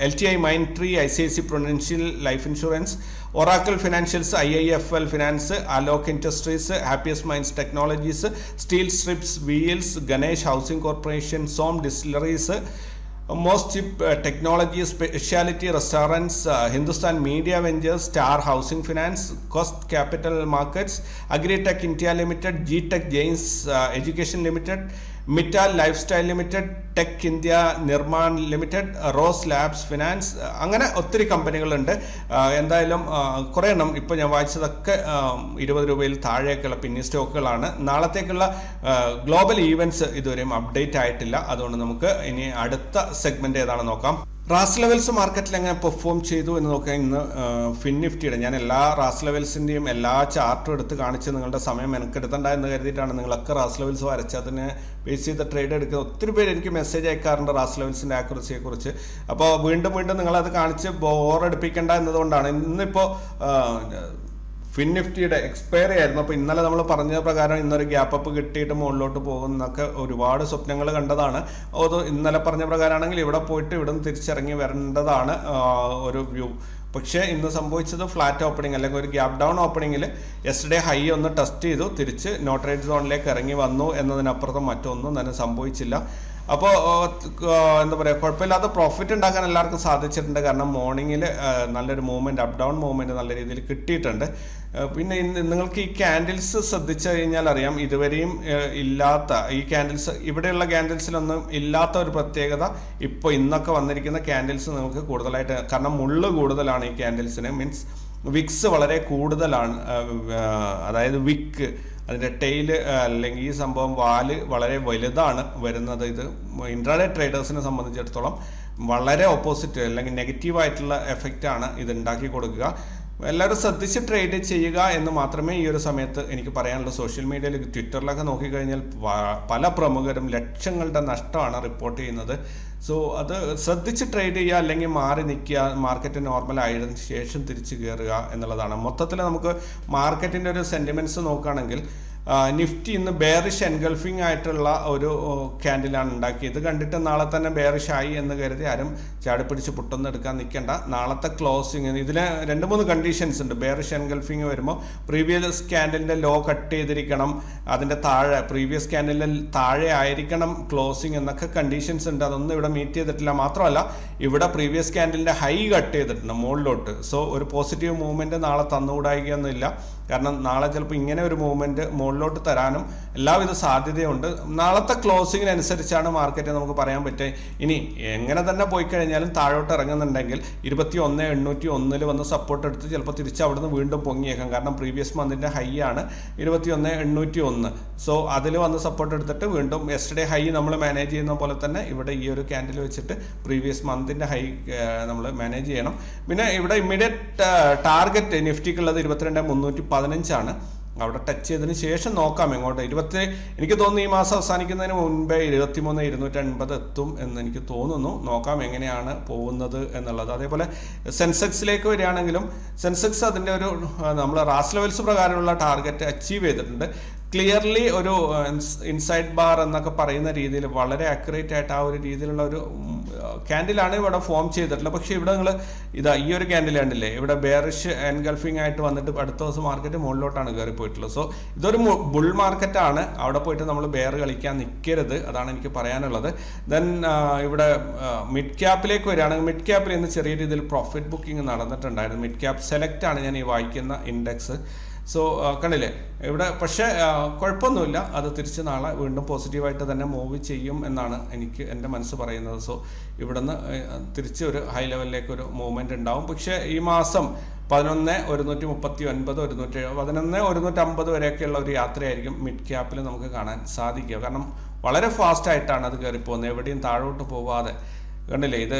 L T I Mindtree I C I C prudential life insurance Oracle financials I I F L finance Alok industries happiest minds technologies steel strips wheels Ganesh housing corporation Som distilleries Uh, most uh, technology specialty restaurants uh, hindustan media ventures star housing finance cost capital markets agritech india limited gtech jains uh, education limited Mittal lifestyle limited tech India Nirman limited rose labs finance അങ്ങനെ ഒത്തിരി കമ്പനികളുണ്ട്. എന്തായാലും കുറേ എണ്ണം ഇപ്പോൾ ഞാൻ വായിച്ചതൊക്കെ ഇരുപത് രൂപയിൽ താഴേക്കുള്ള പിന്നി സ്റ്റോക്കുകളാണ്. നാളത്തേക്കുള്ള ഗ്ലോബൽ ഈവന്റ്സ് ഇതുവരെയും അപ്ഡേറ്റ് ആയിട്ടില്ല. അതുകൊണ്ട് നമുക്ക് ഇനി അടുത്ത സെഗ്മെന്റ് ഏതാണെന്ന് നോക്കാം. റാസ് ലെവൽസ് മാർക്കറ്റിൽ എങ്ങനെ പെർഫോം ചെയ്തു എന്ന് നോക്കാൻ ഇന്ന് ഫിൻ നിഫ്റ്റിയുടെ ഞാൻ എല്ലാ റാസ് ലെവൽസിന്റെയും എല്ലാ ചാർട്ടും എടുത്ത് കാണിച്ച് നിങ്ങളുടെ സമയം മെനക്കെടുത്തണ്ട എന്ന് കരുതിയിട്ടാണ് നിങ്ങളൊക്കെ റാസ് ലെവൽസ് വരച്ചതിന് ബേസ് ചെയ്ത് ട്രേഡ് എടുക്കുക ഒത്തിരി പേര് എനിക്ക് മെസ്സേജ് അയക്കാറുണ്ട് റാസ് ലെവൽസിന്റെ ആക്യുറസിയെക്കുറിച്ച് അപ്പോൾ വീണ്ടും വീണ്ടും നിങ്ങളത് കാണിച്ച് ബോറടിപ്പിക്കേണ്ട എന്നതുകൊണ്ടാണ്. ഇന്നിപ്പോൾ ഫിൻ നിഫ്റ്റിയുടെ എക്സ്പയറി ആയിരുന്നു. അപ്പോൾ ഇന്നലെ നമ്മൾ പറഞ്ഞ പ്രകാരം ഇന്നൊരു ഗ്യാപ്പ് അപ്പ് കിട്ടിയിട്ട് മുകളിലോട്ട് പോകുന്നൊക്കെ ഒരുപാട് സ്വപ്നങ്ങൾ കണ്ടതാണ്. അത് ഇന്നലെ പറഞ്ഞ പ്രകാരമാണെങ്കിൽ ഇവിടെ പോയിട്ട് ഇവിടെ നിന്ന് തിരിച്ചിറങ്ങി വരേണ്ടതാണ് ഒരു വ്യൂ പക്ഷേ ഇന്ന് സംഭവിച്ചത് ഫ്ലാറ്റ് ഓപ്പണിംഗ് അല്ലെങ്കിൽ ഒരു ഗ്യാപ് ഡൗൺ ഓപ്പണിംഗിൽ യെസ്റ്റർഡേ ഹൈ ഒന്ന് ടെസ്റ്റ് ചെയ്തു. തിരിച്ച് നോട്ട് റേറ്റ് സോണിലേക്ക് ഇറങ്ങി വന്നു എന്നതിനപ്പുറത്ത് മറ്റൊന്നും തന്നെ സംഭവിച്ചില്ല. അപ്പോൾ എന്താ പറയുക കുഴപ്പമില്ലാത്ത പ്രോഫിറ്റ് ഉണ്ടാക്കാൻ എല്ലാവർക്കും സാധിച്ചിട്ടുണ്ട്. കാരണം മോർണിംഗിൽ നല്ലൊരു മൂവ്മെന്റ് അപ്പ് ഡൗൺ മൂവ്മെന്റ് നല്ല രീതിയിൽ കിട്ടിയിട്ടുണ്ട്. പിന്നെ നിങ്ങൾക്ക് ഈ ക്യാൻഡിൽസ് ശ്രദ്ധിച്ചു കഴിഞ്ഞാൽ അറിയാം ഇതുവരെയും ഇല്ലാത്ത ഈ ക്യാൻഡിൽസ് ഇവിടെയുള്ള ക്യാൻഡിൽസിലൊന്നും ഇല്ലാത്ത ഒരു പ്രത്യേകത ഇപ്പോൾ ഇന്നൊക്കെ വന്നിരിക്കുന്ന ക്യാൻഡിൽസ് നിങ്ങൾക്ക് കൂടുതലായിട്ട് കാരണം മുള്ള് കൂടുതലാണ് ഈ ക്യാൻഡിൽസിന് മീൻസ് വിക്സ് വളരെ കൂടുതലാണ് അതായത് വിക്ക് അതിന്റെ ടെയിൽ അല്ലെങ്കിൽ ഈ സംഭവം വാൽ വളരെ വലുതാണ് വരുന്നത്. ഇത് ഇൻട്രാഡേ ട്രേഡേഴ്സിനെ സംബന്ധിച്ചിടത്തോളം വളരെ ഓപ്പോസിറ്റ് അല്ലെങ്കിൽ നെഗറ്റീവായിട്ടുള്ള എഫക്റ്റ് ആണ് ഇത് ഉണ്ടാക്കി കൊടുക്കുക. എല്ലാവരും ശ്രദ്ധിച്ച് ട്രേഡ് ചെയ്യുക എന്ന് മാത്രമേ ഈ ഒരു സമയത്ത് എനിക്ക് പറയാനുള്ളൂ. സോഷ്യൽ മീഡിയയിൽ ട്വിറ്ററിലൊക്കെ നോക്കിക്കഴിഞ്ഞാൽ പല പ്രമുഖരും ലക്ഷങ്ങളുടെ നഷ്ടമാണ് റിപ്പോർട്ട് ചെയ്യുന്നത്. സോ അത് ശ്രദ്ധിച്ച് ട്രേഡ് ചെയ്യുക അല്ലെങ്കിൽ മാറി നിൽക്കുക മാർക്കറ്റ് നോർമൽ ആയതിനു ശേഷം തിരിച്ചു കയറുക എന്നുള്ളതാണ്. മൊത്തത്തിൽ നമുക്ക് മാർക്കറ്റിന്റെ ഒരു സെന്റിമെന്റ്സ് നോക്കുകയാണെങ്കിൽ നിഫ്റ്റി ഇന്ന് ബെയറിഷ് എൻഗൾഫിംഗ് ആയിട്ടുള്ള ഒരു ക്യാൻഡിലാണ് ഉണ്ടാക്കിയത്. കണ്ടിട്ട് നാളെ തന്നെ ബെയറിഷ് ആയി എന്ന് കരുതി ആരും ചാടിപ്പിടിച്ച് പുട്ടൊന്നും എടുക്കാൻ നിൽക്കേണ്ട. നാളത്തെ ക്ലോസിങ് ഇതിൽ രണ്ട് മൂന്ന് കണ്ടീഷൻസ് ഉണ്ട്. ബെയറിഷ് എൻഗൾഫിംഗ് വരുമ്പോൾ പ്രീവിയസ് ക്യാൻഡലിന്റെ ലോ കട്ട് ചെയ്തിരിക്കണം. അതിന്റെ താഴെ പ്രീവിയസ് ക്യാൻഡലിന്റെ താഴെ ആയിരിക്കണം ക്ലോസിങ് എന്നൊക്കെ കണ്ടീഷൻസ് ഉണ്ട്. അതൊന്നും ഇവിടെ മീറ്റ് ചെയ്തിട്ടില്ല. മാത്രമല്ല ഇവിടെ പ്രീവിയസ് ക്യാൻഡലിന്റെ ഹൈ കട്ട് ചെയ്തിട്ടുണ്ട് മുകളിലോട്ട്. സോ ഒരു പോസിറ്റീവ് മൂവ്മെന്റ് നാളെ തന്നുകൂടായികയൊന്നുമില്ല. കാരണം നാളെ ചിലപ്പോൾ ഇങ്ങനെ ഒരു മൂവ്മെന്റ് മുകളിലോട്ട് തരാനും എല്ലാവിധ സാധ്യതയുണ്ട്. നാളത്തെ ക്ലോസിങ്ങിനനുസരിച്ചാണ് മാർക്കറ്റ് നമുക്ക് പറയാൻ പറ്റുക ഇനി എങ്ങനെ തന്നെ പോയി കഴിഞ്ഞാലും താഴോട്ട് ഇറങ്ങുന്നുണ്ടെങ്കിൽ ഇരുപത്തി ഒന്ന് എണ്ണൂറ്റി ഒന്നിൽ വന്ന് സപ്പോർട്ട് എടുത്ത് ചിലപ്പോൾ തിരിച്ച് അവിടുന്ന് വീണ്ടും പൊങ്ങിയേക്കാം. കാരണം പ്രീവിയസ് മന്തിന്റെ ഹൈ ആണ് ഇരുപത്തി ഒന്ന് എണ്ണൂറ്റി ഒന്ന് സോ അതിൽ വന്ന് സപ്പോർട്ട് എടുത്തിട്ട് വീണ്ടും യെസ്റ്റർഡേ ഹൈ നമ്മൾ മാനേജ് ചെയ്യുന്ന പോലെ തന്നെ ഇവിടെ ഈ ഒരു ക്യാൻഡിൽ വെച്ചിട്ട് പ്രീവിയസ് മന്തിന്റെ ഹൈ നമ്മൾ മാനേജ് ചെയ്യണം. പിന്നെ ഇവിടെ ഇമ്മീഡിയറ്റ് ടാർഗറ്റ് നിഫ്റ്റിക്കുള്ളത് ഇരുപത്തിരണ്ട് മുന്നൂറ്റി പതിനഞ്ചാണ്. അവിടെ ടച്ച് ചെയ്തതിന് ശേഷം നോക്കാം എങ്ങോട്ട്. ഇരുപത്തി എനിക്ക് തോന്നുന്നു ഈ മാസം അവസാനിക്കുന്നതിന് മുൻപേ ഇരുപത്തിമൂന്ന് ഇരുന്നൂറ്റി അൻപത് എത്തും എന്ന് എനിക്ക് തോന്നുന്നു. നോക്കാം എങ്ങനെയാണ് പോകുന്നത് എന്നുള്ളത്. അതേപോലെ സെൻസെക്സിലേക്ക് വരികയാണെങ്കിലും സെൻസെക്സ് അതിന്റെ ഒരു നമ്മൾ റാസ് ലെവൽസ് പ്രകാരമുള്ള ടാർഗറ്റ് അച്ചീവ് ചെയ്തിട്ടുണ്ട്. ക്ലിയർലി ഒരു ഇൻസൈഡ് ബാർ എന്നൊക്കെ പറയുന്ന രീതിയിൽ വളരെ അക്യുറേറ്റ് ആയിട്ട് ആ ഒരു രീതിയിലുള്ള ഒരു ക്യാൻഡിലാണ് ഇവിടെ ഫോം ചെയ്തിട്ടുള്ളത്. പക്ഷേ ഇവിടെ നിങ്ങൾ ഇതാ ഈ ഒരു ക്യാൻഡിൽ കണ്ടില്ലേ? ഇവിടെ ബെയറിഷ് എൻഗൾഫിംഗ് ആയിട്ട് വന്നിട്ട് അടുത്ത ദിവസം മാർക്കറ്റ് മുകളിലോട്ടാണ് കയറി പോയിട്ടുള്ളത് സോ ഇതൊരു ബുൾ മാർക്കറ്റ് ആണ്. അവിടെ പോയിട്ട് നമ്മൾ ബെയർ കളിക്കാൻ നിൽക്കരുത് അതാണ് എനിക്ക് പറയാനുള്ളത്. ദെൻ ഇവിടെ മിഡ് ക്യാപ്പിലേക്ക് വരികയാണെങ്കിൽ മിഡ് ക്യാപ്പിൽ ഇന്ന് ചെറിയ രീതിയിൽ പ്രോഫിറ്റ് ബുക്കിംഗ് നടന്നിട്ടുണ്ടായിരുന്നു. മിഡ് ക്യാപ്പ് സെലക്ട് ആണ് ഞാൻ ഈ വായിക്കുന്ന ഇൻഡെക്സ് സോ കണ്ടില്ലേ? ഇവിടെ പക്ഷേ കുഴപ്പമൊന്നുമില്ല. അത് തിരിച്ച് നാളെ വീണ്ടും പോസിറ്റീവായിട്ട് തന്നെ മൂവ് ചെയ്യും എന്നാണ് എനിക്ക് എന്റെ മനസ്സ് പറയുന്നത്. സോ ഇവിടുന്ന് തിരിച്ച് ഒരു ഹൈ ലെവലിലേക്ക് ഒരു മൂവ്മെന്റ് ഉണ്ടാവും. പക്ഷേ ഈ മാസം പതിനൊന്ന് ഒരുന്നൂറ്റി മുപ്പത്തി ഒൻപത് ഒരുന്നൂറ്റി പതിനൊന്ന് ഒരുന്നൂറ്റി അമ്പത് വരെയൊക്കെയുള്ള ഒരു യാത്രയായിരിക്കും മിഡ് ക്യാപ്പിൽ നമുക്ക് കാണാൻ സാധിക്കുക. കാരണം വളരെ ഫാസ്റ്റ് ആയിട്ടാണ് അത് കയറി പോകുന്നത് എവിടെയും താഴോട്ട് പോവാതെ. കണ്ടില്ലേ ഇത്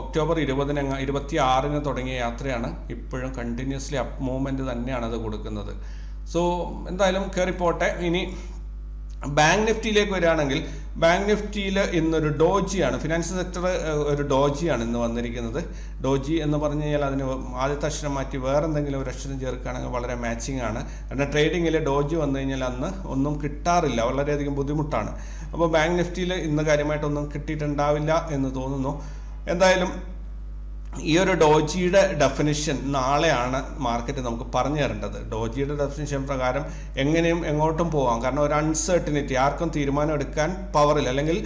ഒക്ടോബർ ഇരുപതിന് ഇരുപത്തി ആറിന് തുടങ്ങിയ യാത്രയാണ് ഇപ്പോഴും കണ്ടിന്യൂസ്ലി അപ്പ് മൂവ്മെന്റ് തന്നെയാണ് അത് കൊടുക്കുന്നത്. സോ എന്തായാലും കയറിപ്പോട്ടെ ഇനി ബാങ്ക് നിഫ്റ്റിയിലേക്ക് വരികയാണെങ്കിൽ ബാങ്ക് നിഫ്റ്റിയിൽ ഇന്നൊരു ഡോജിയാണ്. ഫിനാൻഷ്യൽ സെക്ടർ ഒരു ഡോജിയാണ് ഇന്ന് വന്നിരിക്കുന്നത്. ഡോജി എന്ന് പറഞ്ഞു കഴിഞ്ഞാൽ അതിന് ആദ്യത്തെ അക്ഷരം മാറ്റി വേറെ എന്തെങ്കിലും ഒരു അക്ഷരം ചേർക്കുകയാണെങ്കിൽ വളരെ മാച്ചിങ് ആണ്. കാരണം ട്രേഡിങ്ങിൽ ഡോജി വന്നു കഴിഞ്ഞാൽ അന്ന് ഒന്നും കിട്ടാറില്ല. വളരെയധികം ബുദ്ധിമുട്ടാണ്. അപ്പോൾ ബാങ്ക് നിഫ്റ്റിയിൽ ഇന്ന് കാര്യമായിട്ടൊന്നും കിട്ടിയിട്ടുണ്ടാവില്ല എന്ന് തോന്നുന്നു. എന്തായാലും ഈ ഒരു ഡോജിയുടെ ഡെഫിനിഷൻ നാളെയാണ് മാർക്കറ്റ് നമുക്ക് പറഞ്ഞു തരേണ്ടത്. ഡോജിയുടെ ഡെഫിനിഷൻ പ്രകാരം എങ്ങനെയും എങ്ങോട്ടും പോകാം കാരണം ഒരു അൺസർട്ടിനിറ്റി ആർക്കും തീരുമാനം എടുക്കാൻ പവറില്ല അല്ലെങ്കിൽ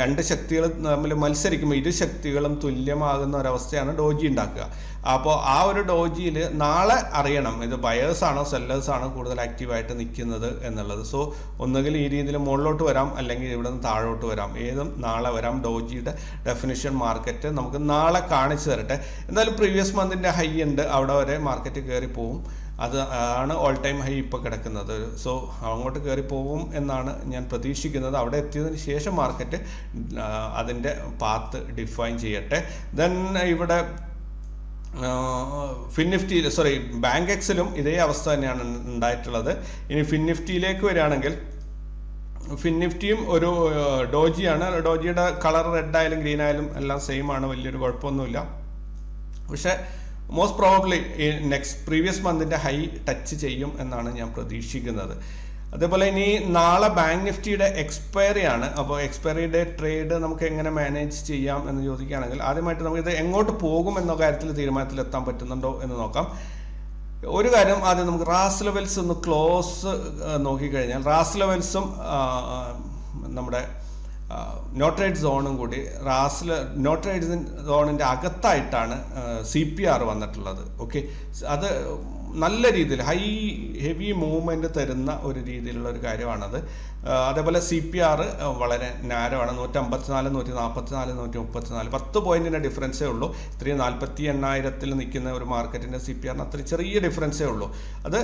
രണ്ട് ശക്തികൾ തമ്മിൽ മത്സരിക്കുമ്പോൾ ഇരു ശക്തികളും തുല്യമാകുന്ന ഒരവസ്ഥയാണ് ഡോജി ഉണ്ടാക്കുക. അപ്പോൾ ആ ഒരു ഡോജിയിൽ നാളെ അറിയണം ഇത് ബയേഴ്സാണോ സെല്ലേഴ്സാണോ കൂടുതൽ ആക്റ്റീവായിട്ട് നിൽക്കുന്നത് എന്നുള്ളത്. സോ ഒന്നുകിൽ ഈ രീതിയിൽ മുകളിലോട്ട് വരാം അല്ലെങ്കിൽ ഇവിടെ നിന്ന് താഴോട്ട് വരാം. ഏതും നാളെ വരാം. ഡോജിയുടെ ഡെഫിനിഷൻ മാർക്കറ്റ് നമുക്ക് നാളെ കാണിച്ചു തരട്ടെ. എന്തായാലും പ്രീവിയസ് മന്തിന്റെ ഹൈ ഉണ്ട്. അവിടെ വരെ മാർക്കറ്റ് കയറി പോവും. അത് ആണ് ഓൾ ടൈം ഹൈ ഇപ്പോൾ കിടക്കുന്നത്. സോ അങ്ങോട്ട് കയറി പോകും എന്നാണ് ഞാൻ പ്രതീക്ഷിക്കുന്നത്. അവിടെ എത്തിയതിന് ശേഷം മാർക്കറ്റ് അതിന്റെ പാത്ത് ഡിഫൈൻ ചെയ്യട്ടെ. ദെൻ ഇവിടെ ഫിൻ നിഫ്റ്റിയിൽ സോറി ബാങ്ക് എക്സിലും ഇതേ അവസ്ഥ തന്നെയാണ് ഉണ്ടായിട്ടുള്ളത് ഇനി ഫിൻ നിഫ്റ്റിയിലേക്ക് വരികയാണെങ്കിൽ ഫിൻ നിഫ്റ്റിയും ഒരു ഡോജിയാണ് ഡോജിയുടെ കളർ റെഡ് ആയാലും ഗ്രീൻ ആയാലും എല്ലാം സെയിം ആണ്. വലിയൊരു കുഴപ്പമൊന്നുമില്ല. പക്ഷേ മോസ്റ്റ് പ്രോബബ്ലി നെക്സ്റ്റ് പ്രീവിയസ് മന്തിന്റെ ഹൈ ടച്ച് ചെയ്യും എന്നാണ് ഞാൻ പ്രതീക്ഷിക്കുന്നത്. അതേപോലെ ഇനി നാളെ ബാങ്ക് നിഫ്റ്റിയുടെ എക്സ്പയറി ആണ്. അപ്പോൾ എക്സ്പയറി ഡേ ട്രേഡ് നമുക്ക് എങ്ങനെ മാനേജ് ചെയ്യാം എന്ന് ചോദിക്കുകയാണെങ്കിൽ ആദ്യമായിട്ട് ഇത് എങ്ങോട്ട് പോകും എന്ന കാര്യത്തിൽ തീരുമാനത്തിൽ എത്താൻ പറ്റുന്നുണ്ടോ എന്ന് നോക്കാം. ഒരു കാര്യം ആദ്യം നമുക്ക് റാസ് ലെവൽസ് ഒന്ന് ക്ലോസ് നോക്കിക്കഴിഞ്ഞാൽ റാസ് ലെവൽസും നമ്മുടെ നോട്രേഡ് സോണും കൂടി റാസിൽ നോട്രേഡ് സോണിന്റെ അകത്തായിട്ടാണ് സി പി ആർ വന്നിട്ടുള്ളത്. ഓക്കെ അത് നല്ല രീതിയിൽ ഹൈ ഹെവി മൂവ്മെന്റ് തരുന്ന ഒരു രീതിയിലുള്ള ഒരു കാര്യമാണത്. അതേപോലെ സി പി ആർ വളരെ നാരമാണ് നൂറ്റി അമ്പത്തിനാല് നൂറ്റി നാൽപ്പത്തിനാല് നൂറ്റി മുപ്പത്തിനാല് പത്ത് പോയിന്റിന്റെ ഡിഫറൻസേ ഉള്ളൂ. ഇത്രയും നാൽപ്പത്തി എണ്ണായിരത്തിൽ നിൽക്കുന്ന ഒരു മാർക്കറ്റിന്റെ സി പി ആറിന് അത്ര ചെറിയ ഡിഫറൻസേ ഉള്ളൂ. അത്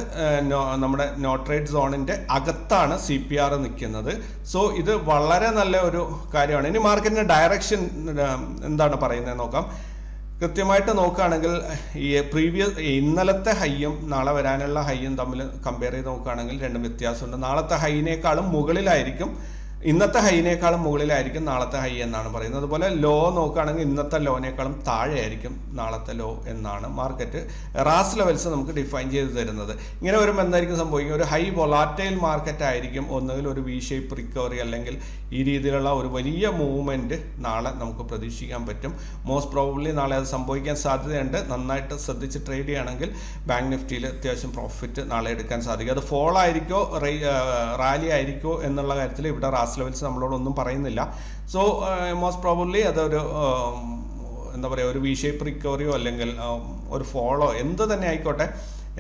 നമ്മുടെ നോട്രേറ്റ് സോണിന്റെ അകത്താണ് സി പി ആർ നിൽക്കുന്നത്. സോ ഇത് വളരെ നല്ല ഒരു കാര്യമാണ്. ഇനി മാർക്കറ്റിന്റെ ഡയറക്ഷൻ എന്താണ് പറയുന്നത് നോക്കാം. കൃത്യമായിട്ട് നോക്കുകയാണെങ്കിൽ ഈ പ്രീവിയസ് ഇന്നലത്തെ ഹൈയും നാളെ വരാനുള്ള ഹൈയും തമ്മിൽ കമ്പയർ ചെയ്ത് നോക്കുകയാണെങ്കിൽ രണ്ടും വ്യത്യാസമുണ്ട്. നാളത്തെ ഹൈനേക്കാളും മുകളിലായിരിക്കും ഇന്നത്തെ ഹൈനേക്കാളും മുകളിലായിരിക്കും നാളത്തെ ഹൈ എന്നാണ് പറയുന്നത്. അതുപോലെ ലോ നോക്കുകയാണെങ്കിൽ ഇന്നത്തെ ലോനേക്കാളും താഴെയായിരിക്കും നാളത്തെ ലോ എന്നാണ് മാർക്കറ്റ് റാസ് ലെവൽസ് നമുക്ക് ഡിഫൈൻ ചെയ്ത് തരുന്നത്. ഇങ്ങനെ വരുമ്പോൾ എന്തായിരിക്കും സംഭവിക്കുക ഒരു ഹൈ വൊളാറ്റൈൽ മാർക്കറ്റ് ആയിരിക്കും ഒന്നുകിൽ ഒരു വി ഷേപ്പ് റിക്കവറി അല്ലെങ്കിൽ ഈ രീതിയിലുള്ള ഒരു വലിയ മൂവ്മെന്റ് നാളെ നമുക്ക് പ്രതീക്ഷിക്കാൻ പറ്റും. മോസ്റ്റ് പ്രോബബ്ലി നാളെ അത് സംഭവിക്കാൻ സാധ്യതയുണ്ട്. നന്നായിട്ട് ശ്രദ്ധിച്ച് ട്രേഡ് ചെയ്യുകയാണെങ്കിൽ ബാങ്ക് നിഫ്റ്റിയിൽ അത്യാവശ്യം പ്രോഫിറ്റ് നാളെ എടുക്കാൻ സാധിക്കും. അത് ഫോൾ ആയിരിക്കോ റാലി ആയിരിക്കോ എന്നുള്ള കാര്യത്തിൽ ഇവിടെ റാസ് ലെവൽസ് നമ്മളോടൊന്നും പറയുന്നില്ല. സോ മോസ്റ്റ് പ്രോബബ്ലി അതൊരു എന്താ പറയുക ഒരു വി ഷേപ്പ് റിക്കവറിയോ അല്ലെങ്കിൽ ഒരു ഫോളോ എന്ത് തന്നെ ആയിക്കോട്ടെ.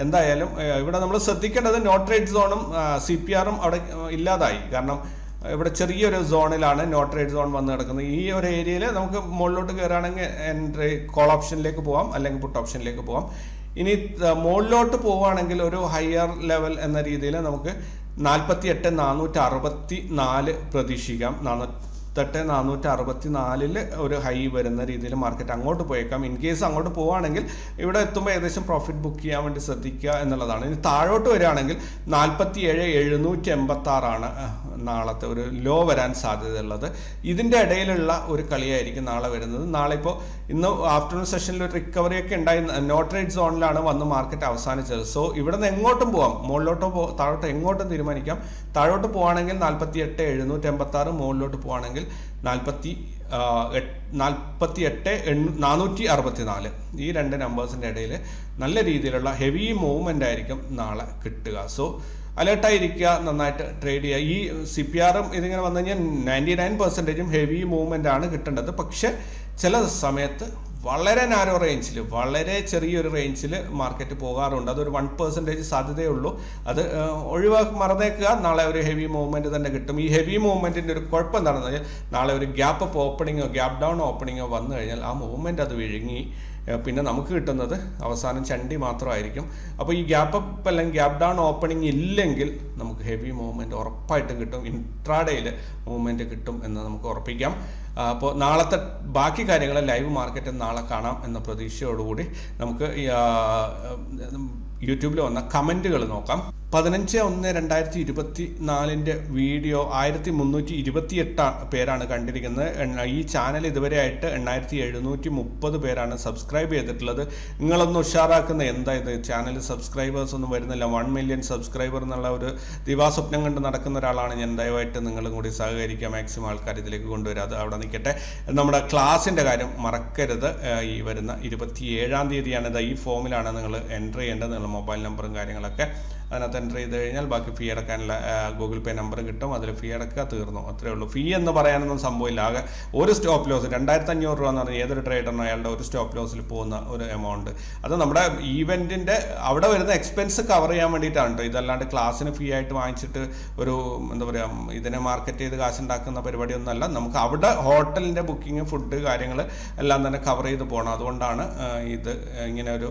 എന്തായാലും ഇവിടെ നമ്മൾ ശ്രദ്ധിക്കേണ്ടത് നോട്രേറ്റ് സോണും സി പി ആറും അവിടെ ഇല്ലാതായി. കാരണം ഇവിടെ ചെറിയൊരു സോണിലാണ് നോട്ട് റേറ്റ് സോൺ വന്ന് കിടക്കുന്നത്. ഈ ഒരു ഏരിയയിൽ നമുക്ക് മുകളിലോട്ട് കയറുകയാണെങ്കിൽ എൻട്രി കോൾ ഓപ്ഷനിലേക്ക് പോവാം അല്ലെങ്കിൽ പുട്ട് ഓപ്ഷനിലേക്ക് പോവാം. ഇനി മുകളിലോട്ട് പോവുകയാണെങ്കിൽ ഒരു ഹയർ ലെവൽ എന്ന രീതിയിൽ നമുക്ക് നാൽപ്പത്തി എട്ട് നാനൂറ്റി അറുപത്തി നാല് പ്രതീക്ഷിക്കാം. നാനൂറ്റെട്ട് നാനൂറ്റി അറുപത്തി നാലിൽ ഒരു ഹൈ വരുന്ന രീതിയിൽ മാർക്കറ്റ് അങ്ങോട്ട് പോയേക്കാം. ഇൻ കേസ് അങ്ങോട്ട് പോവുകയാണെങ്കിൽ ഇവിടെ എത്തുമ്പോൾ ഏകദേശം പ്രോഫിറ്റ് ബുക്ക് ചെയ്യാൻ വേണ്ടി ശ്രദ്ധിക്കുക എന്നുള്ളതാണ്. ഇനി താഴോട്ട് വരികയാണെങ്കിൽ നാൽപ്പത്തി ഏഴ് എഴുന്നൂറ്റി എൺപത്തി ആറാണ് നാളത്തെ ഒരു ലോ വരാൻ സാധ്യതയുള്ളത്. ഇതിന്റെ ഇടയിലുള്ള ഒരു കളിയായിരിക്കും നാളെ വരുന്നത്. നാളെ ഇപ്പോൾ ഇന്ന് ആഫ്റ്റർനൂൺ സെഷനിൽ ഒരു റിക്കവറി ഒക്കെ ഉണ്ടായി. നോട്ട് റേറ്റ് സോണിലാണ് വന്ന് മാർക്കറ്റ് അവസാനിച്ചത്. സോ ഇവിടെ നിന്ന് എങ്ങോട്ടും പോവാം. മുകളിലോട്ടോ പോ താഴോട്ടോ എങ്ങോട്ടും തീരുമാനിക്കാം. താഴോട്ട് പോവാണെങ്കിൽ നാൽപ്പത്തി എട്ട് എഴുന്നൂറ്റി എൺപത്തി ആറ് മുകളിലോട്ട് പോവാണെങ്കിൽ നാൽപ്പത്തി നാൽപ്പത്തി എട്ട് എണ്ണൂ നാനൂറ്റി അറുപത്തി നാല് ഈ രണ്ട് നമ്പേഴ്സിന്റെ ഇടയിൽ നല്ല രീതിയിലുള്ള ഹെവി മൂവ്മെന്റ് ആയിരിക്കും നാളെ കിട്ടുക. സോ അലേർട്ടായിരിക്കുക നന്നായിട്ട് ട്രേഡ് ചെയ്യുക. ഈ സി പി ആറും ഇതിങ്ങനെ വന്നു കഴിഞ്ഞാൽ നയന്റി നയൻ പെർസെന്റേജും ഹെവി മൂവ്മെന്റ് ആണ് കിട്ടേണ്ടത്. പക്ഷേ ചില സമയത്ത് വളരെ നാരോ റേഞ്ചിൽ വളരെ ചെറിയൊരു റേഞ്ചിൽ മാർക്കറ്റ് പോകാറുണ്ട്. അതൊരു വൺ പെർസെന്റേജ് സാധ്യതയേ ഉള്ളൂ അത് ഒഴിവാക്കി മറന്നേക്കുക. നാളെ ഒരു ഹെവി മൂവ്മെന്റ് തന്നെ കിട്ടും. ഈ ഹെവി മൂവ്മെന്റിന്റെ ഒരു കുഴപ്പം എന്താണെന്ന് പറഞ്ഞാൽ നാളെ ഒരു ഗ്യാപ്പ് ഓപ്പണിങ്ങോ ഗ്യാപ്പ് ഡൗൺ ഓപ്പണിങ്ങോ വന്നു കഴിഞ്ഞാൽ ആ മൂവ്മെന്റ് അത് വിഴുങ്ങി പിന്നെ നമുക്ക് കിട്ടുന്നത് അവസാനം ചണ്ടി മാത്രമായിരിക്കും. അപ്പോൾ ഈ ഗ്യാപ്പ് അപ്പ് അല്ലെങ്കിൽ ഗ്യാപ്പ് ഡൗൺ ഓപ്പണിംഗ് ഇല്ലെങ്കിൽ നമുക്ക് ഹെവി മൂവ്മെന്റ് ഉറപ്പായിട്ടും കിട്ടും. ഇൻട്രാഡേയിൽ മൂവ്മെന്റ് കിട്ടും എന്ന് നമുക്ക് ഉറപ്പിക്കാം. അപ്പോൾ നാളത്തെ ബാക്കി കാര്യങ്ങൾ ലൈവ് മാർക്കറ്റ് നാളെ കാണാം എന്ന പ്രതീക്ഷയോടുകൂടി നമുക്ക് യൂട്യൂബിൽ വന്ന കമന്റുകൾ നോക്കാം. പതിനഞ്ച് ഒന്ന് രണ്ടായിരത്തി ഇരുപത്തി നാലിന്റെ വീഡിയോ ആയിരത്തി മുന്നൂറ്റി ഇരുപത്തി എട്ട് പേരാണ് കണ്ടിരിക്കുന്നത്. ഈ ചാനൽ ഇതുവരെ ആയിട്ട് എണ്ണായിരത്തി എഴുന്നൂറ്റി മുപ്പത് പേരാണ് സബ്സ്ക്രൈബ് ചെയ്തിട്ടുള്ളത്. നിങ്ങളൊന്ന് ഉഷാറാക്കുന്ന എന്താ ഇത്? ചാനൽ സബ്സ്ക്രൈബേഴ്സ് ഒന്നും വരുന്നില്ല. വൺ മില്യൺ സബ്സ്ക്രൈബർ എന്നുള്ള ഒരു ദിവാസ്വപ്നം കണ്ട് നടക്കുന്ന ഒരാളാണ് ഞാൻ. ദയവായിട്ട് നിങ്ങളും കൂടി സഹകരിക്കുക. മാക്സിമം ആൾക്കാർ ഇതിലേക്ക് കൊണ്ടുവരിക അത് അവിടെ നിൽക്കട്ടെ. നമ്മുടെ ക്ലാസ്സിന്റെ കാര്യം മറക്കരുത്. ഈ വരുന്ന ഇരുപത്തി ഏഴാം തീയതിയാണ് ഈ ഫോമിലാണ് നിങ്ങൾ എന്റർ ചെയ്യേണ്ടത്. നിങ്ങളുടെ മൊബൈൽ നമ്പറും കാര്യങ്ങളൊക്കെ. അതിനകത്ത് എന്റർ ചെയ്ത് കഴിഞ്ഞാൽ ബാക്കി ഫീ അടക്കാനുള്ള ഗൂഗിൾ പേ നമ്പർ കിട്ടും. അതിൽ ഫീ അടക്കുക തീർന്നു. അത്രേ ഉള്ളൂ. ഫീ എന്ന് പറയാനൊന്നും സംഭവമില്ല. ആകെ ഒരു സ്റ്റോപ്പ് ലോസ് രണ്ടായിരത്തി അഞ്ഞൂറ് രൂപ എന്ന് പറഞ്ഞാൽ ഏതൊരു ട്രേഡറിനും അയാളുടെ ഒരു സ്റ്റോപ്പ് ലോസിൽ പോകുന്ന ഒരു എമൗണ്ട് അത് നമ്മുടെ ഈവെന്റിന്റെ അവിടെ വരുന്ന എക്സ്പെൻസ് കവർ ചെയ്യാൻ വേണ്ടിയിട്ടാണ് കേട്ടോ ഇതല്ലാണ്ട് ക്ലാസ്സിന് ഫീ ആയിട്ട് വാങ്ങിച്ചിട്ട് ഒരു എന്താ പറയുക ഇതിനെ മാർക്കറ്റ് ചെയ്ത് കാശുണ്ടാക്കുന്ന പരിപാടിയൊന്നുമല്ല നമുക്ക് അവിടെ ഹോട്ടലിന്റെ ബുക്കിംഗ് ഫുഡ് കാര്യങ്ങൾ എല്ലാം തന്നെ കവർ ചെയ്ത് പോകണം അതുകൊണ്ടാണ് ഇത് ഇങ്ങനെ ഒരു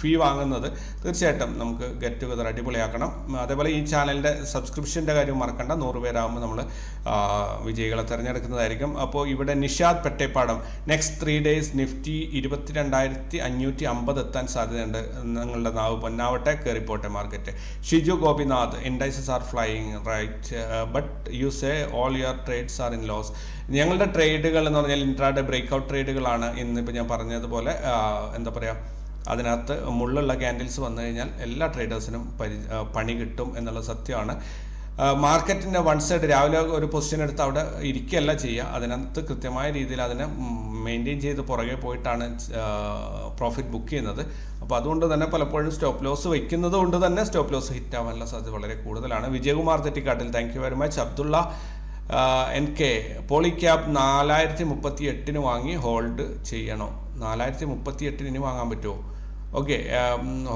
ഫീ വാങ്ങുന്നത്. തീർച്ചയായിട്ടും നമുക്ക് ഗെറ്റ് ടുഗദർ അടിപൊളിയാക്കണം. അതേപോലെ ഈ ചാനലിന്റെ സബ്സ്ക്രിപ്ഷന്റെ കാര്യം മറക്കണ്ട. നൂറ് പേരാകുമ്പോൾ നമ്മൾ വിജയികളെ തിരഞ്ഞെടുക്കുന്നതായിരിക്കും. അപ്പോൾ ഇവിടെ Nishad Petteppadam. Next three days Nifty ഇരുപത്തിരണ്ടായിരത്തി അഞ്ഞൂറ്റി അമ്പത് എത്താൻ സാധ്യതയുണ്ട്. നിങ്ങളുടെ നാവ് പൊന്നാവട്ടെ കയറിപ്പോട്ടെ market. Shiju Gopinath indices are flying right but you say all your trades are in loss ഞങ്ങളുടെ ട്രേഡുകൾ എന്ന് പറഞ്ഞാൽ ഇൻട്രാഡേ ബ്രേക്ക്ഔട്ട് ട്രേഡുകളാണ് ഇന്നിപ്പോൾ ഞാൻ പറഞ്ഞതുപോലെ എന്താ പറയുക അതിനകത്ത് മുള്ളുള്ള ക്യാൻഡിൽസ് വന്നു കഴിഞ്ഞാൽ എല്ലാ ട്രേഡേഴ്സിനും പരി പണി കിട്ടും എന്നുള്ള സത്യമാണ്. മാർക്കറ്റിന്റെ വൺ സൈഡ് രാവിലെ ഒരു പൊസിഷൻ എടുത്ത് അവിടെ ഇരിക്കുകയല്ല ചെയ്യുക. അതിനകത്ത് കൃത്യമായ രീതിയിൽ അതിനെ മെയിന്റെയിൻ ചെയ്ത് പുറകെ പോയിട്ടാണ് പ്രോഫിറ്റ് ബുക്ക് ചെയ്യുന്നത്. അപ്പോൾ അതുകൊണ്ട് തന്നെ പലപ്പോഴും സ്റ്റോപ്പ് ലോസ് വയ്ക്കുന്നത് കൊണ്ട് തന്നെ സ്റ്റോപ്പ് ലോസ് ഹിറ്റ് ആവാനുള്ള സാധ്യത വളരെ കൂടുതലാണ്. Vijayakumar Thettikattil thank you very much Abdulla N K Polycab നാലായിരത്തി മുപ്പത്തി എട്ടിന് വാങ്ങി ഹോൾഡ് ചെയ്യണോ? നാലായിരത്തി മുപ്പത്തി എട്ടിന് ഇനി വാങ്ങാൻ പറ്റുമോ? ഓക്കെ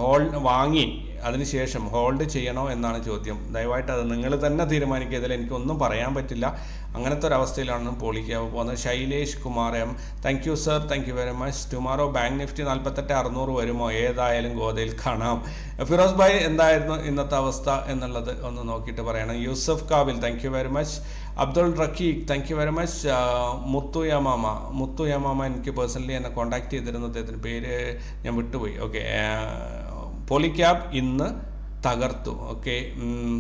ഹോൾഡ് വാങ്ങി അതിനുശേഷം ഹോൾഡ് ചെയ്യണോ എന്നാണ് ചോദ്യം. ദയവായിട്ട് അത് നിങ്ങൾ തന്നെ തീരുമാനിക്കുക. ഇതിൽ എനിക്കൊന്നും പറയാൻ പറ്റില്ല. അങ്ങനത്തെ ഒരു അവസ്ഥയിലാണ് പോളിക്കാവ് പോകുന്നത്. Shailesh Kumar M thank you sir thank you very much tomorrow bank Nifty നാൽപ്പത്തെട്ട് അറുന്നൂറ് വരുമോ? ഏതായാലും ഗോതയിൽ കാണാം. ഫിറോസ് ഭായ് എന്തായിരുന്നു ഇന്നത്തെ അവസ്ഥ എന്നുള്ളത് ഒന്ന് നോക്കിയിട്ട് പറയണം. Yusuf Kabil thank you very much Abdul Rakheeq thank you very much Muthu Yamama Muthu Yamama എനിക്ക് പേഴ്സണലി എന്നെ കോണ്ടാക്ട് ചെയ്തിരുന്ന അദ്ദേഹത്തിന്റെ പേര് ഞാൻ വിട്ടുപോയി. ഓക്കെ പോളിക്യാബ് ഇന്ന് തകർത്തു. Okay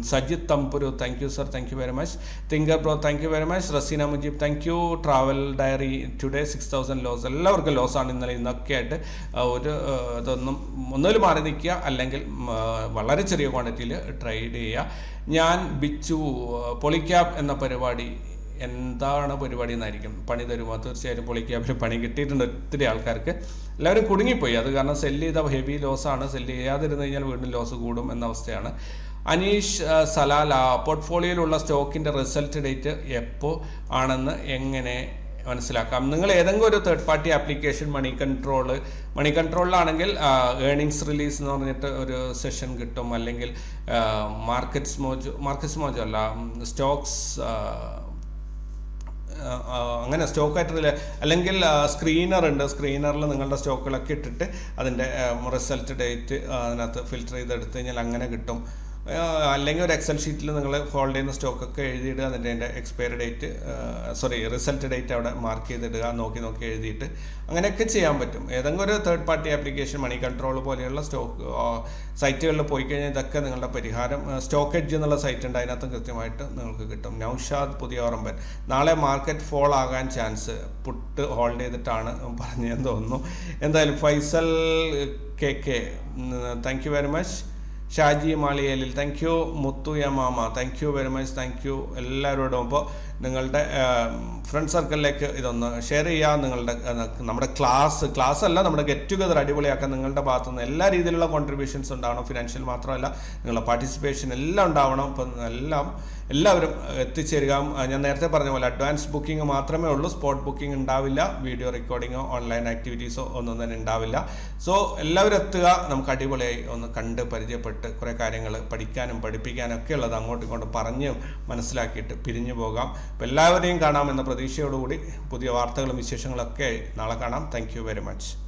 Sajith Thamburu thank you sir thank you very much thinker bro thank you very much Raseena Mujeeb thank you travel diary today six thousand loss എല്ലാവർക്കും ലോസാണ് ഇന്നലെ ഇന്നൊക്കെ ആയിട്ട്. ഒരു ഇതൊന്നും ഒന്നുകിൽ മാറി നിൽക്കുക. അല്ലെങ്കിൽ വളരെ ചെറിയ ക്വാണ്ടിറ്റിയിൽ ട്രേഡ് ചെയ്യുക. ഞാൻ ബിച്ചു പൊളിക്യാബ് എന്ന പരിപാടി എന്താണ് പരിപാടി എന്നായിരിക്കും. പണി തരുമോ? തീർച്ചയായിട്ടും പൊളിക്യാബിൽ പണി കിട്ടിയിട്ടുണ്ട് ഒത്തിരി ആൾക്കാർക്ക്. എല്ലാവരും കുടുങ്ങിപ്പോയി. അത് കാരണം സെല്ല് ചെയ്ത ഹെവി ലോസാണ് സെല്ല് ചെയ്യാതിരുന്നു കഴിഞ്ഞാൽ വീണ്ടും ലോസ് കൂടും എന്ന അവസ്ഥയാണ്. അനീഷ് സലാല പോർട്ട്ഫോളിയോയിലുള്ള സ്റ്റോക്കിന്റെ റിസൾട്ട് ഡേറ്റ് എപ്പോ ആണെന്ന് എങ്ങനെ മനസ്സിലാക്കാം. നിങ്ങൾ ഏതെങ്കിലും ഒരു third party application money control money കൺട്രോളിലാണെങ്കിൽ earnings release എന്ന് പറഞ്ഞിട്ട് ഒരു സെഷൻ കിട്ടും. അല്ലെങ്കിൽ മാർക്കറ്റ്സ് മോജോ മാർക്കറ്റ്സ് മോജോ അല്ല സ്റ്റോക്സ് അങ്ങനെ സ്റ്റോക്കായിട്ട് ആയിട്ടില്ല അല്ലെങ്കിൽ സ്ക്രീനർ ഉണ്ട്. സ്ക്രീനറിൽ നിങ്ങളുടെ സ്റ്റോക്കുകളൊക്കെ ഇട്ടിട്ട് അതിന്റെ റിസൾട്ട് ഡേറ്റ് അതിനകത്ത് ഫിൽറ്റർ ചെയ്ത് ചെയ്തെടുത്ത് കഴിഞ്ഞാൽ അങ്ങനെ കിട്ടും. അല്ലെങ്കിൽ ഒരു എക്സൽ ഷീറ്റിൽ നിങ്ങൾ ഹോൾഡ് ചെയ്യുന്ന സ്റ്റോക്കൊക്കെ എഴുതിയിടുക അതിന്റെ അതിന്റെ expiry date sorry result date അവിടെ മാർക്ക് ചെയ്തിടുക നോക്കി നോക്കി എഴുതിയിട്ട് അങ്ങനെയൊക്കെ ചെയ്യാൻ പറ്റും. ഏതെങ്കിലും ഒരു third party application money control പോലെയുള്ള സ്റ്റോക്ക് സൈറ്റുകളിൽ പോയി കഴിഞ്ഞാൽ ഇതൊക്കെ നിങ്ങളുടെ പരിഹാരം. സ്റ്റോക്ക് എഡ്ജ് എന്നുള്ള സൈറ്റ് ഉണ്ട് അതിനകത്തും കൃത്യമായിട്ട് നിങ്ങൾക്ക് കിട്ടും. നൌഷാദ് പുതിയ ഓറമ്പൻ നാളെ മാർക്കറ്റ് ഫോൾ ആകാൻ ചാൻസ് പുട്ട് ഹോൾഡ് ചെയ്തിട്ടാണ് പറഞ്ഞതെന്ന് തോന്നുന്നു. എന്തായാലും Faisal K K thank you very much Shaji Maliyelil. Thank you Muthu Mama. Thank you very much thank you എല്ലാവരോടും. അപ്പോൾ നിങ്ങളുടെ ഫ്രണ്ട് സർക്കിളിലേക്ക് ഇതൊന്ന് ഷെയർ ചെയ്യുക. നിങ്ങളുടെ നമ്മുടെ ക്ലാസ് ക്ലാസ് അല്ല നമ്മുടെ ഗെറ്റ് ടുഗദർ അടിപൊളിയാക്കാൻ നിങ്ങളുടെ ഭാഗത്തു നിന്ന് എല്ലാ രീതിയിലുള്ള കോൺട്രിബ്യൂഷൻസ് ഉണ്ടാവണം. ഫിനാൻഷ്യൽ മാത്രമല്ല നിങ്ങളുടെ പാർട്ടിസിപ്പേഷൻ എല്ലാം ഉണ്ടാവണം. അപ്പം എല്ലാം എല്ലാവരും എത്തിച്ചേരുക. ഞാൻ നേരത്തെ പറഞ്ഞ പോലെ അഡ്വാൻസ് ബുക്കിംഗ് മാത്രമേ ഉള്ളൂ. സ്പോട്ട് ബുക്കിംഗ് ഉണ്ടാവില്ല. വീഡിയോ റെക്കോർഡിങ്ങോ ഓൺലൈൻ ആക്ടിവിറ്റീസോ ഒന്നും തന്നെ ഉണ്ടാവില്ല. സോ എല്ലാവരും എത്തുക. നമുക്ക് അടിപൊളിയായി ഒന്ന് കണ്ട് പരിചയപ്പെട്ട് കുറേ കാര്യങ്ങൾ പഠിക്കാനും പഠിപ്പിക്കാനും ഒക്കെ ഉള്ളത് അങ്ങോട്ടും ഇങ്ങോട്ടും പറഞ്ഞ് മനസ്സിലാക്കിയിട്ട് പിരിഞ്ഞു പോകാം. അപ്പോൾ എല്ലാവരെയും കാണാമെന്ന പ്രതീക്ഷയോടുകൂടി പുതിയ വാർത്തകളും വിശേഷങ്ങളൊക്കെ നാളെ കാണാം. Thank very much